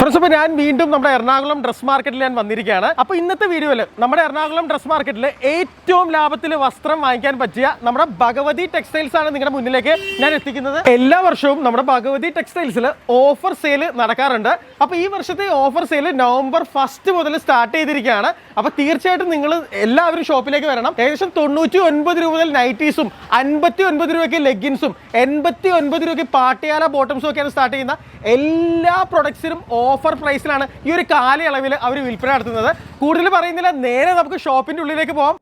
Friends ഞാൻ വീണ്ടും നമ്മുടെ എറണാകുളം ഡ്രസ് മാർക്കറ്റിൽ ഞാൻ വന്നിരിക്കുകയാണ്. അപ്പോൾ ഇന്നത്തെ വീഡിയോയിൽ നമ്മുടെ എറണാകുളം ഡ്രസ് മാർക്കറ്റിൽ ഏറ്റവും ലാഭത്തിൽ വസ്ത്രം വാങ്ങിക്കാൻ പറ്റിയ നമ്മുടെ ഭഗവതി ടെക്സ്റ്റൈൽസ് ആണ് നിങ്ങളുടെ മുന്നിലേക്ക് ഞാൻ എത്തിക്കുന്നത്. എല്ലാ വർഷവും നമ്മുടെ ഭഗവതി ടെക്സ്റ്റൈൽസിൽ ഓഫർ സെയിൽ നടക്കാറുണ്ട്. അപ്പോൾ ഈ വർഷത്തെ ഓഫർ സെയിൽ നവംബർ ഫസ്റ്റ് മുതൽ സ്റ്റാർട്ട് ചെയ്തിരിക്കുകയാണ്. അപ്പോൾ തീർച്ചയായിട്ടും നിങ്ങൾ എല്ലാവരും ഷോപ്പിലേക്ക് വരണം. ഏകദേശം തൊണ്ണൂറ്റി ഒൻപത് രൂപ മുതൽ നൈറ്റീസും അൻപത്തി ഒൻപത് രൂപയ്ക്ക് ലെഗിൻസും എൺപത്തി ഒൻപത് രൂപയ്ക്ക് പാട്ടിയാല ബോട്ടംസും ഒക്കെയാണ് സ്റ്റാർട്ട് ചെയ്യുന്ന എല്ലാ പ്രൊഡക്ട്സിനും ഓഫർ പ്രൈസിലാണ് ഈ ഒരു കാലയളവിൽ അവർ വിൽപ്പന നടത്തുന്നത്. കൂടുതൽ പറയുന്നില്ല നേരെ നമുക്ക് ഷോപ്പിന്റെ ഉള്ളിലേക്ക് പോകാം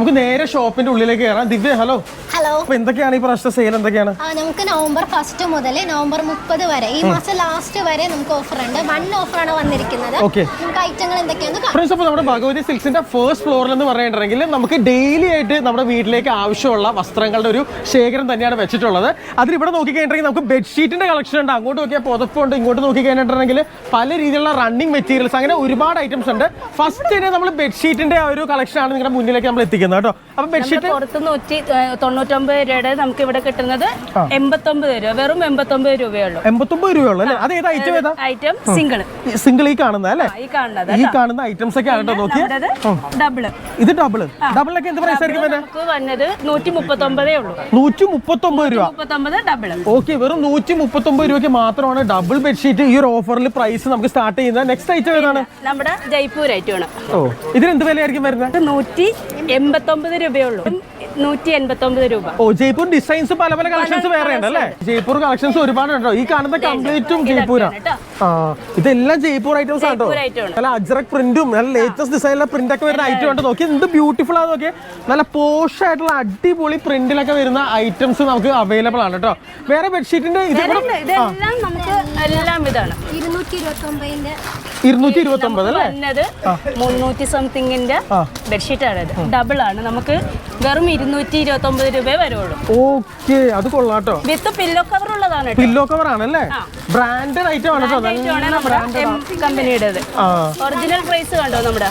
നമുക്ക് നേരെ ഷോപ്പിന്റെ ഉള്ളിലേക്ക് കയറാം ദിവ്യ ഹലോ ഹലോ അപ്പൊ എന്തൊക്കെയാണ് ഈ പ്രാവശ്യത്തെ സെയിൽ എന്തൊക്കെയാണ്? നമുക്ക് നവംബർ ഫസ്റ്റ് മുതൽ നവംബർ മുപ്പത് വരെ ഈ മാസം ലാസ്റ്റ് വരെ നമുക്ക് ഓഫർ ഉണ്ട്. വൺ ഓഫറാണ് വന്നിരിക്കുന്നത്. ഓക്കെ നമുക്ക് ഐറ്റങ്ങൾ എന്തൊക്കെയാണ് അപ്പൊ നമ്മുടെ ഭഗവതി സിൽക്സിന്റെ ഫസ്റ്റ് ഫ്ലോറിൽ എന്ന് പറയുന്നുണ്ടെങ്കിൽ നമുക്ക് ഡെയിലി ആയിട്ട് നമ്മുടെ വീട്ടിലേക്ക് ആവശ്യമുള്ള വസ്ത്രങ്ങളുടെ ഒരു ശേഖരം തന്നെയാണ് വെച്ചിട്ടുള്ളത്. അതിൽ ഇവിടെ നോക്കിക്കഴിഞ്ഞിട്ടുണ്ടെങ്കിൽ നമുക്ക് ബെഡ്ഷീറ്റിന്റെ കളക്ഷൻ ഉണ്ട്. അങ്ങോട്ട് നോക്കിയാൽ പുതപ്പുണ്ട് ഇങ്ങോട്ട് നോക്കി നോക്കിക്കഴിഞ്ഞിട്ടുണ്ടെങ്കിൽ പല രീതിയിലുള്ള റണ്ണിങ് മെറ്റീരിയൽസ് അങ്ങനെ ഒരുപാട് ഐറ്റംസ് ഉണ്ട്. ഫസ്റ്റ് തന്നെ നമ്മൾ ബെഡ്ഷീറ്റിന്റെ ആ ഒരു കളക്ഷൻ ആണ് നിങ്ങളുടെ മുന്നിലേക്ക് നമ്മൾ എത്തിക്കുന്നത്. കേട്ടോ. അപ്പൊ ബെഡ്ഷീറ്റ് പുറത്ത് നൂറ്റി തൊണ്ണൂറ്റൊമ്പത് രൂപയുടെ നമുക്ക് ഇവിടെ കിട്ടുന്നത് എൺപത്തൊമ്പത് രൂപ വെറും എൺപത്തൊമ്പത് രൂപയുള്ളൂ എൺപത്തൊമ്പത് രൂപയുള്ളൂ അല്ലേ? അത് ഏത് ഐറ്റം ഏതാ? ഐറ്റം സിംഗിൾ സിംഗിൾ ഈ കാണുന്ന അല്ലേ? ഈ കാണുന്നത് ഈ കാണുന്ന ഐറ്റംസ് ഒക്കെ ആണ് കേട്ടോ നോക്കിയേ. ഡബിൾ ഇത് ഡബിൾ ഡബിളിനൊക്കെ എന്ത് പ്രൈസ് ആയിരിക്കും നമുക്ക് വന്നത് നൂറ്റി മുപ്പത്തൊമ്പതേ ഉള്ളൂ. നൂറ്റി മുപ്പത്തൊമ്പത് രൂപ. മുപ്പത്തൊമ്പത് ഡബിൾ ഓക്കെ വെറും നൂറ്റി മുപ്പത്തൊമ്പത് രൂപയ്ക്ക് മാത്രമാണ് ഡബിൾ ബെഡ്ഷീറ്റ് ഈ ഒരു ഓഫറിൽ പ്രൈസ് നമുക്ക് സ്റ്റാർട്ട് ചെയ്യുന്നത്. നെക്സ്റ്റ് ഐറ്റം ഏതാണ്? നമ്മുടെ ജയ്പൂർ ഐറ്റം ആണ് ഓ ഇതിന് എന്ത് വിലയായിരിക്കും വരുന്നത്? നൂറ്റി എൺപത്തൊമ്പത് രൂപയുള്ളൂ. നൂറ്റി എൺപത്തൊമ്പത് രൂപ. ഓ ജയ്പൂർ ഡിസൈൻസ് പല പല കളക്ഷൻസ് വേറെ ഉണ്ട് അല്ലേ? ജയ്പൂർ കളക്ഷൻസ് ഒരുപാട് ഉണ്ടോ ഈ കാണുന്ന കംപ്ലീറ്റും ജയ്പൂരാണ് ആ ഇതെല്ലാം ജയ്പൂർ ഐറ്റംസ് ആട്ടോ. നല്ല അജ്രക് പ്രിന്റും നല്ല ലേറ്റസ്റ്റ് ഡിസൈനിലെ പ്രിന്റ് ഒക്കെ വരുന്ന ഐറ്റം ഉണ്ട്? നോക്കി എന്ത് ബ്യൂട്ടിഫുൾ ആണ് നോക്കിയേ. നല്ല പോഷ് ആയിട്ടുള്ള അടിപൊളി പ്രിന്റിലൊക്കെ വരുന്ന ഐറ്റംസ് നമുക്ക് അവൈലബിൾ ആണ് കേട്ടോ വേറെ ബെഡ്ഷീറ്റിന്റെ ഇത് ഇതെല്ലാം നമുക്ക് എല്ലാം ഇതാണ്. ഇരുന്നൂറ്റി ഇരുപത്തി ഒമ്പതിന്റെ ഇരുന്നൂറ്റി ഇരുപത്തി ഒമ്പത് അല്ലേ മുന്നൂറ്റി സംതിങ്ങിന്റെ. ബെഡ്ഷീറ്റ് ആണ് ഇത് ഡബിൾ ആണ് നമുക്ക് വെറും ഇരുന്നൂറ്റി ഇരുപത്തി ഒമ്പത് രൂപയെ വരുള്ളൂ. ഓക്കെ അത് കൊള്ളാട്ടോ. വിത്ത് പില്ലോ കവർ ഉള്ളതാണ് പില്ലോ കവർ ആണല്ലേ? ബ്രാൻഡഡ് ഐറ്റം ആണ് ആണ് കമ്പനിയുടേത് ഒറിജിനൽ പ്രൈസ് കണ്ടോ നമ്മുടെ?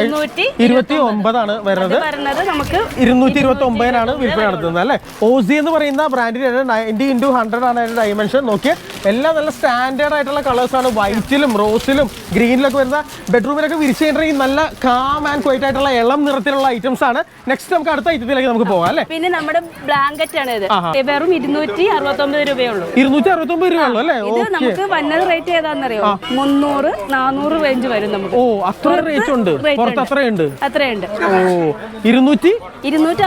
എഴുന്നൂറ്റി ഇരുപത്തി ഒമ്പതാണ് വരുന്നത്. വരുന്നത് നമുക്ക് ഇരുന്നൂറ്റി ഇരുപത്തി ഒമ്പതിനാണ് വിൽപ്പന നടത്തുന്നത് അല്ലേ? ഓസി എന്ന് പറയുന്ന ബ്രാൻഡിന്റെ നയന്റി ഇന്റു ഹൺഡ്രഡ് ആണ് അതിന്റെ ഡൈമെൻഷൻ നോക്കിയ. എല്ലാം നല്ല സ്റ്റാൻഡേർഡ് ആയിട്ടുള്ള കളേഴ്സ് ആണ്. വൈറ്റിലും റോസിലും ഗ്രീനിലൊക്കെ വരുന്ന ബെഡ്റൂമിലൊക്കെ വിരിച്ചു കഴിഞ്ഞിട്ടുണ്ടെങ്കിൽ നല്ല കാം ആൻഡ് ക്വൈറ്റ് ആയിട്ടുള്ള ഇളം നിറത്തിലുള്ള ഐറ്റംസ് ആണ്. നെക്സ്റ്റ് നമുക്ക് അടുത്ത ഐറ്റത്തിലേക്ക് നമുക്ക് പോകാം അല്ലേ? പിന്നെ നമ്മുടെ ബ്ലാങ്കറ്റ് ആണ് ഇത്. വെറും ഇരുന്നൂറ്റി അറുപത്തൊമ്പത് രൂപയുള്ളൂ. രൂപയേ ഉള്ളൂ ഇരുന്നൂറ്റി അറുപത്തൊമ്പത് രൂപയുള്ളൂ അല്ലേ? ഇത് നമുക്ക് വന്നത് റേറ്റ് ഏതാണെന്നറിയോ? മുന്നൂറ് നാനൂറ് റേഞ്ച് വരും നമുക്ക്. ഓ അത്ര റേറ്റ് ഉണ്ട്. പുറത്ത് അത്രയുണ്ട്. അത്രയുണ്ട്. ഓ ഇരുന്നൂറ്റി? ഇരുന്നൂറ്റി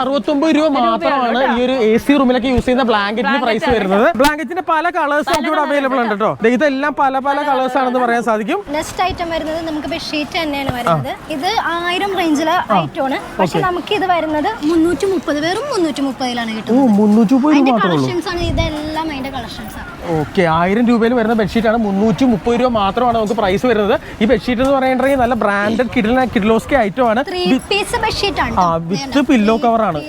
അറുപത്തൊമ്പത് രൂപ മാത്രമാണ് ഈ ഒരു എ സി റൂമിലൊക്കെ യൂസ് ചെയ്യുന്ന ബ്ലാങ്കറ്റിന് പ്രൈസ് വരുന്നത്. ബ്ലാങ്കറ്റിന്റെ പല കളേഴ്സ് നമുക്ക് ഇവിടെ അവൈലബിൾ ഉണ്ട് കേട്ടോ. ദേ ഇതെല്ലാം പല പല കളേഴ്സ് ആണെന്ന് പറയാൻ സാധിക്കും. നെക്സ്റ്റ് ഐറ്റം വരുന്നത് നമുക്ക് ബെഡ്ഷീറ്റ് തന്നെയാണ് വരുന്നത്. ഇത് ആയിരം റേഞ്ചിലെ ഐറ്റം ആണ് പക്ഷെ നമുക്ക് ഇത് വരുന്നത് മുന്നൂറ്റി മുപ്പത് വെറും മുന്നൂറ്റി മുപ്പതിലാണ് കിട്ടുന്നത്. കളക്ഷൻസ് ആണ് ഇതെല്ലാം അതിന്റെ കളക്ഷൻസ് ആണ്. ഓക്കെ ആയിരം രൂപയിൽ വരുന്ന ബെഡ്ഷീറ്റ് ആണ് മുന്നൂറ്റി മുപ്പത് രൂപ മാത്രമാണ് നമുക്ക് പ്രൈസ് വരുന്നത്. ഈ ബെഡ്ഷീറ്റ് എന്ന് പറയുന്നത് നല്ല ബ്രാൻഡഡ് കിഡിലെ കിഡ്ലോസ്കെ ഐറ്റം ആണ്. പീസ് ബെഡ്ഷീറ്റ് ആണ് ആ വിത്ത് പില്ലോ കവർ ആണ്.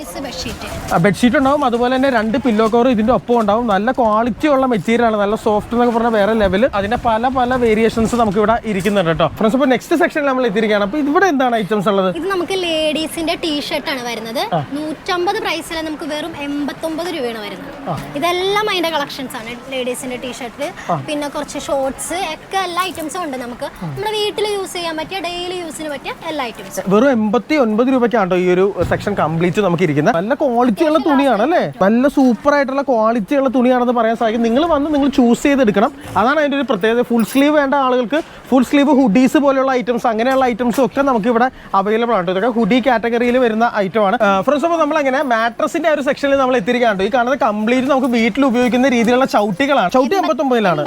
ബെഡ്ഷീറ്റ് ഉണ്ടാവും. അതുപോലെ തന്നെ രണ്ട് പില്ലോ കവർ ഇതിന്റെ ഒപ്പം ഉണ്ടാവും. നല്ല ക്വാളിറ്റി ഉള്ള മെറ്റീരിയൽ ആണ്. നല്ല സോഫ്റ്റ് എന്നൊക്കെ പറഞ്ഞ വേറെ ലെവൽ അതിന്റെ പല പല വേരിയേഷൻസ് നമുക്ക് ഇവിടെ ഇരിക്കുന്നുണ്ട് കേട്ടോ. ഫ്രണ്ട്സ് അപ്പോൾ നെക്സ്റ്റ് സെക്ഷനിൽ നമ്മൾ എത്തിയിരിക്കുകയാണ്. അപ്പോൾ ഇവിടെ എന്താണ് ഐറ്റംസ് ഉള്ളത്? ഇത് നമുക്ക് ലേഡീസിന്റെ ടീഷർട്ട് ആണ് വരുന്നത്. നൂറ്റമ്പത് പ്രൈസിൽ നമുക്ക് വെറും എൺപത്തൊമ്പത് രൂപയാണ് വരുന്നത്. ഇതെല്ലാം അതിന്റെ കളക്ഷൻസ് ആണ് ലേഡീസിന്റെ ടീഷർട്ട് പിന്നെ കുറച്ച് ഷോർട്സ് ഒക്കെ എല്ലാ ഐറ്റംസും ഉണ്ട് നമുക്ക്. നമ്മുടെ വീട്ടിൽ യൂസ് ചെയ്യാൻ പറ്റിയ ഡെയിലി യൂസിന് പറ്റിയ എല്ലാ ഐറ്റംസ് വെറും എൺപത്തി ഒൻപത് രൂപയ്ക്കാണ് ഈ ഒരു സെക്ഷൻ കംപ്ലീറ്റ് നമുക്ക് ഇരിക്കുന്നത് നല്ല ക്വാളിറ്റി ഉള്ള തുണിയാണ് അല്ലേ? നല്ല സൂപ്പർ ആയിട്ടുള്ള ക്വാളിറ്റി ഉള്ള തുണിയാണെന്ന് പറയാൻ സാധിക്കും. നിങ്ങൾ വന്ന് നിങ്ങൾ ചൂസ് ചെയ്തെടുക്കണം. അതാണ് അതിന്റെ ഒരു പ്രത്യേകത. ഫുൾ സ്ലീവ് വേണ്ട ആളുകൾക്ക് ഫുൾ സ്ലീവ് ഹുഡീസ് പോലെയുള്ള ഐറ്റംസ് അങ്ങനെയുള്ള ഐറ്റംസും ഒക്കെ നമുക്ക് ഇവിടെ അവൈലബിൾ ആണ് ഇതൊക്കെ ഹുഡി കാറ്റഗറിയിൽ വരുന്ന ഐറ്റം ആണ്. ഫ്രണ്ട്സ് അപ്പോൾ നമ്മൾ അങ്ങനെ മാട്രസിന്റെ ഒരു സെക്ഷനിൽ നമ്മൾ എത്തിയിരിക്കുകയാണ് ഈ കാണുന്നത് കംപ്ലീറ്റ് നമുക്ക് വീട്ടിൽ ഉപയോഗിക്കുന്ന രീതിയിലുള്ള ചവിട്ടികളാണ്. ചവിട്ടി അമ്പത്തൊമ്പതിലാണ്.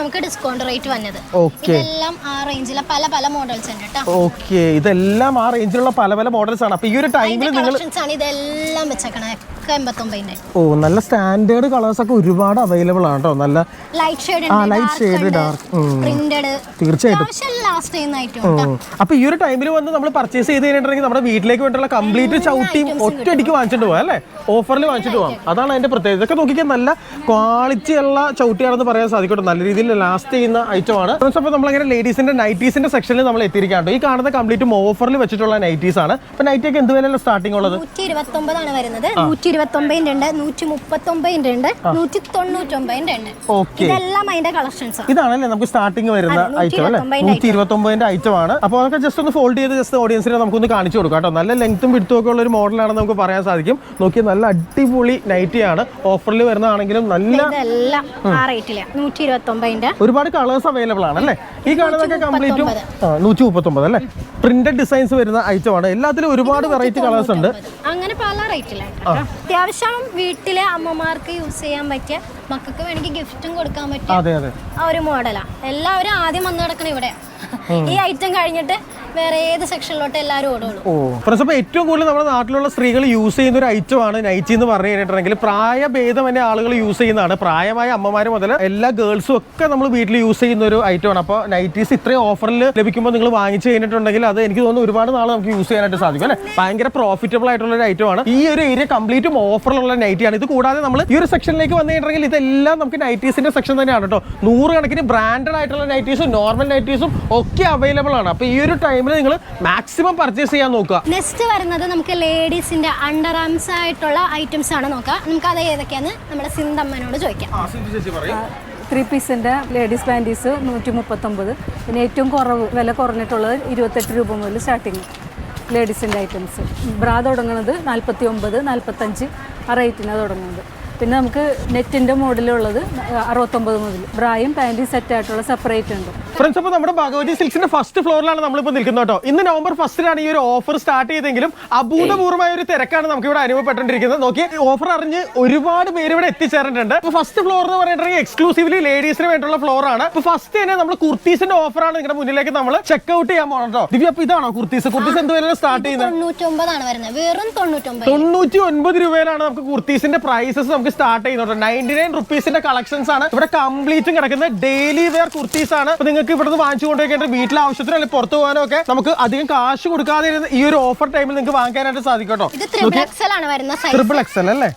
നമുക്ക് ഡിസ്കൗണ്ട് റേറ്റ് വന്നത്. ഓക്കെ ഇതെല്ലാം ആ റേഞ്ചിലെ പല പല മോഡൽസ് ഉണ്ട് കേട്ടോ. ഓക്കെ ഇതെല്ലാം ആ റേഞ്ചിലുള്ള പല പല മോഡൽസ് ആണ്. അപ്പൊ ഈ ഒരു ടൈമിൽ നിങ്ങൾ ഇതെല്ലാം വെച്ചേക്കണേ. ഓ നല്ല സ്റ്റാൻഡേർഡ് കളേഴ്സ് ഒക്കെ ഒരുപാട് അവൈലബിൾ ആണ് കേട്ടോ. നല്ല ലൈറ്റ് ഷെയ്ഡ് ഡാർക്ക് തീർച്ചയായിട്ടും. അപ്പൊ ഈ ഒരു ടൈമിൽ വന്ന് നമ്മൾ പർച്ചേസ് ചെയ്ത് കഴിഞ്ഞിട്ടുണ്ടെങ്കിൽ നമ്മുടെ വീട്ടിലേക്ക് വേണ്ടിയുള്ള കംപ്ലീറ്റ് ചവിട്ടിയും ഒറ്റയടിക്ക് വാങ്ങിച്ചിട്ട് പോകാം അല്ലേ? ഓഫറിൽ വാങ്ങിച്ചിട്ട് പോകാം അതാണ് അതിന്റെ പ്രത്യേകത. ഇതൊക്കെ നോക്കിക്കാൻ നല്ല ക്വാളിറ്റി ഉള്ള ചവിട്ടിയാണെന്ന് പറയാൻ സാധിക്കട്ടെ. നല്ല രീതിയിൽ ലാസ്റ്റ് ചെയ്യുന്ന ഐറ്റമാണ് അപ്പോൾ നമ്മളിങ്ങനെ ലേഡീസിന്റെ നൈറ്റീസിന്റെ സെക്ഷനിൽ നമ്മൾ എത്തിയിരിക്കാണ്ട് ഈ കാണുന്ന കംപ്ലീറ്റ് ഓഫറിൽ വെച്ചിട്ടുള്ള നൈറ്റീസ് ആണ്. അപ്പോൾ നൈറ്റിയൊക്കെ എന്ത് വിലയിലാണ് സ്റ്റാർട്ടിംഗ് ഉള്ളത്? നൂറ്റി വരുന്നത്. നൂറ്റി ഉണ്ട് നൂറ്റി ഉണ്ട് നൂറ്റി ഉണ്ട് ഓക്കെ ഇതെല്ലാം അതിന്റെ കളക്ഷൻസ് ഇതാണല്ലേ നമുക്ക് സ്റ്റാർട്ടിംഗ് വരുന്ന ഐറ്റം അല്ലേ? 129 നൂറ്റി ഇരുപത്തി ഒമ്പതിന്റെ ഐറ്റം ആണ്. അപ്പോൾ അതൊക്കെ ജസ്റ്റ് ഒന്ന് ഫോൾഡ് ചെയ്ത് ജസ്റ്റ് ഓഡിയൻസിനെ നമുക്കൊന്ന് കാണിച്ചു കൊടുക്കാം കേട്ടോ. നല്ല ലെങ്ത്തും വിടുത്തും ഒക്കെ ഉള്ള ഒരു മോഡലാണെന്ന് നമുക്ക് പറയാൻ സാധിക്കും. നോക്കിയാൽ നല്ല അടിപൊളി നൈറ്റി ആണ്. ഓഫറിൽ വരുന്നതാണെങ്കിലും നല്ല ഒരുപാട് കളേഴ്സ് അവൈലബിൾ ആണ് അല്ലേ? ഈ കാണുന്നതൊക്കെ കംപ്ലീറ്റും നൂറ്റി മുപ്പത്തൊമ്പത് അല്ലേ? പ്രിന്റഡ് ഡിസൈൻസ് വരുന്ന ഐറ്റം ആണ്. എല്ലാത്തിലും ഒരുപാട് വെറൈറ്റി കളേഴ്സ് ഉണ്ട്. അങ്ങനെ പല റേറ്റിലാണ് അത്യാവശ്യം വീട്ടിലെ അമ്മമാർക്ക് യൂസ് ചെയ്യാൻ പറ്റിയ മക്കൾക്ക് വേണമെങ്കിൽ ഗിഫ്റ്റും കൊടുക്കാൻ പറ്റിയ ഒരു മോഡലാ എല്ലാവരും ആദ്യം വന്നു കിടക്കണം ഇവിടെ ഈ ഐറ്റം കഴിഞ്ഞിട്ട് വേറെ ഏത് സെക്ഷനിലോട്ട് എല്ലാവരും ഓടുള്ളൂ ഓ. ഫ്രണ്ട്സ് അപ്പോൾ ഏറ്റവും കൂടുതൽ നമ്മുടെ നാട്ടിലുള്ള സ്ത്രീകൾ യൂസ് ചെയ്യുന്ന ഒരു ഐറ്റമാണ് നൈറ്റി എന്ന് പറഞ്ഞു കഴിഞ്ഞിട്ടുണ്ടെങ്കിൽ പ്രായഭേദം തന്നെ ആളുകൾ യൂസ് ചെയ്യുന്നതാണ്. പ്രായമായ അമ്മമാർ മുതൽ എല്ലാ ഗേൾസും ഒക്കെ നമ്മൾ വീട്ടിൽ യൂസ് ചെയ്യുന്ന ഒരു ഐറ്റമാണ് അപ്പോൾ നൈറ്റീസ് ഇത്രയും ഓഫറിൽ ലഭിക്കുമ്പോൾ നിങ്ങൾ വാങ്ങിച്ചു കഴിഞ്ഞിട്ടുണ്ടെങ്കിൽ അത് എനിക്ക് തോന്നുന്നു ഒരുപാട് നാൾ നമുക്ക് യൂസ് ചെയ്യാനായിട്ട് സാധിക്കും അല്ലേ? ഭയങ്കര പ്രോഫിറ്റബിൾ ആയിട്ടുള്ള ഒരു ഐറ്റമാണ് ഈ ഒരു ഏരിയ കംപ്ലീറ്റും ഓഫറിലുള്ള നൈറ്റിയാണ് ഇത് കൂടാതെ നമ്മൾ ഈ ഒരു സെക്ഷനിലേക്ക് വന്നു കഴിഞ്ഞിട്ടുണ്ടെങ്കിൽ ഇതെല്ലാം നമുക്ക് നൈറ്റീസിന്റെ സെക്ഷൻ തന്നെയാണ് കേട്ടോ. നൂറുകണക്കിന് ബ്രാൻഡഡ് ആയിട്ടുള്ള നൈറ്റീസും നോർമൽ നൈറ്റീസും ഒക്കെ അവൈലബിൾ ആണ്. അപ്പോൾ ഈ ഒരു ടൈമിൽ നിങ്ങൾ മാക്സിമം പർച്ചേസ് ചെയ്യാൻ നോക്കുക. നെക്സ്റ്റ് വരുന്നത് നമുക്ക് ലേഡീസിന്റെ അണ്ടർ ആംസ് ആയിട്ടുള്ള ഐറ്റംസ് ആണ് നോക്കുക. നമുക്ക് അത് ഏതൊക്കെയാന്ന് നമ്മുടെ സിന്തമ്മനോട് ചോദിക്കാം. ത്രീ പീസിന്റെ ലേഡീസ് പാന്റീസ് നൂറ്റി മുപ്പത്തൊമ്പത് പിന്നെ ഏറ്റവും കുറവ് വില കുറഞ്ഞിട്ടുള്ളത് ഇരുപത്തെട്ട് രൂപ മുതൽ സ്റ്റാർട്ടിങ് ലേഡീസിന്റെ ഐറ്റംസ് ബ്രാ തുടങ്ങുന്നത് നാൽപ്പത്തി ഒമ്പത് നാൽപ്പത്തഞ്ച് ആ റേറ്റിനാണ് തുടങ്ങുന്നത്. പിന്നെ നമുക്ക് നെറ്റിന്റെ മോഡലുള്ളത് അറുപത്തൊമ്പത് മുതൽ. ബ്രായും പാന്റും സെറ്റായിട്ടുള്ള സെപ്പറേറ്റ് ഉണ്ട്. ഫ്രണ്ട്സ് അപ്പോൾ നമ്മുടെ ഭഗവതി സിൽക്സിന്റെ ഫസ്റ്റ് ഫ്ലോറിലാണ് നമ്മളിപ്പോൾ നിൽക്കുന്നത് കേട്ടോ. ഇന്ന് നവംബർ ഫസ്റ്റിലാണ് ഈ ഒരു ഓഫർ സ്റ്റാർട്ട് ചെയ്തെങ്കിലും അഭൂതപൂർവമായ ഒരു തിരക്കാണ് നമുക്ക് ഇവിടെ അനുഭവപ്പെട്ടുകൊണ്ടിരിക്കുന്നത് നോക്കി ഓഫർ അറിഞ്ഞ് ഒരുപാട് പേര് ഇവിടെ എത്തിച്ചേർന്നിട്ടുണ്ട്. ഇപ്പൊ ഫസ്റ്റ് ഫ്ലോർ എന്ന് പറയുന്നത് എക്സ്ക്ലൂസീവ്ലി ലേഡീസിന് വേണ്ടിയുള്ള ഫ്ലോർ ആണ്. അപ്പോൾ ഫസ്റ്റ് തന്നെ നമ്മൾ കുർത്തീസിന്റെ ഓഫറാണ് നിങ്ങളുടെ മുന്നിലേക്ക് നമ്മൾ ചെക്ക് ഔട്ട് ചെയ്യാൻ പോകണം കേട്ടോ. ദിവ്യ അപ്പോൾ ഇതാണോ കുർത്തീസ്? കുർത്തീസ് എന്ത് വില സ്റ്റാർട്ട് ചെയ്യുന്നത്? വരുന്നത്. വെറും തൊണ്ണൂറ്റി ഒൻപത് രൂപയിലാണ് നമുക്ക് കുർത്തീസിന്റെ പ്രൈസസ് നമുക്ക് സ്റ്റാർട്ട് ചെയ്യുന്നത് നയന്റി നയൻ റുപ്പീസിന്റെ കളക്ഷൻസ് ആണ്. ഇവിടെ കംപ്ലീറ്റും കിടക്കുന്നത് ഡെയിലി വെയർ കുർത്തീസ് ആണ്. അപ്പൊ നിങ്ങൾക്ക് ഇവിടുന്ന് വാങ്ങിച്ചു കൊണ്ടുപോയിട്ട് വീട്ടിലെ ആവശ്യത്തിന് അല്ലെങ്കിൽ പുറത്തു പോകാനോ ഒക്കെ നമുക്ക് അധികം കാശ് കൊടുക്കാതെ ഈ ഒരു ഓഫർ ടൈമിൽ നിങ്ങൾക്ക് വാങ്ങിക്കാനായിട്ട് സാധിക്കട്ടോ. ട്രിപ്പിൾ എക്സൽ അല്ലേ?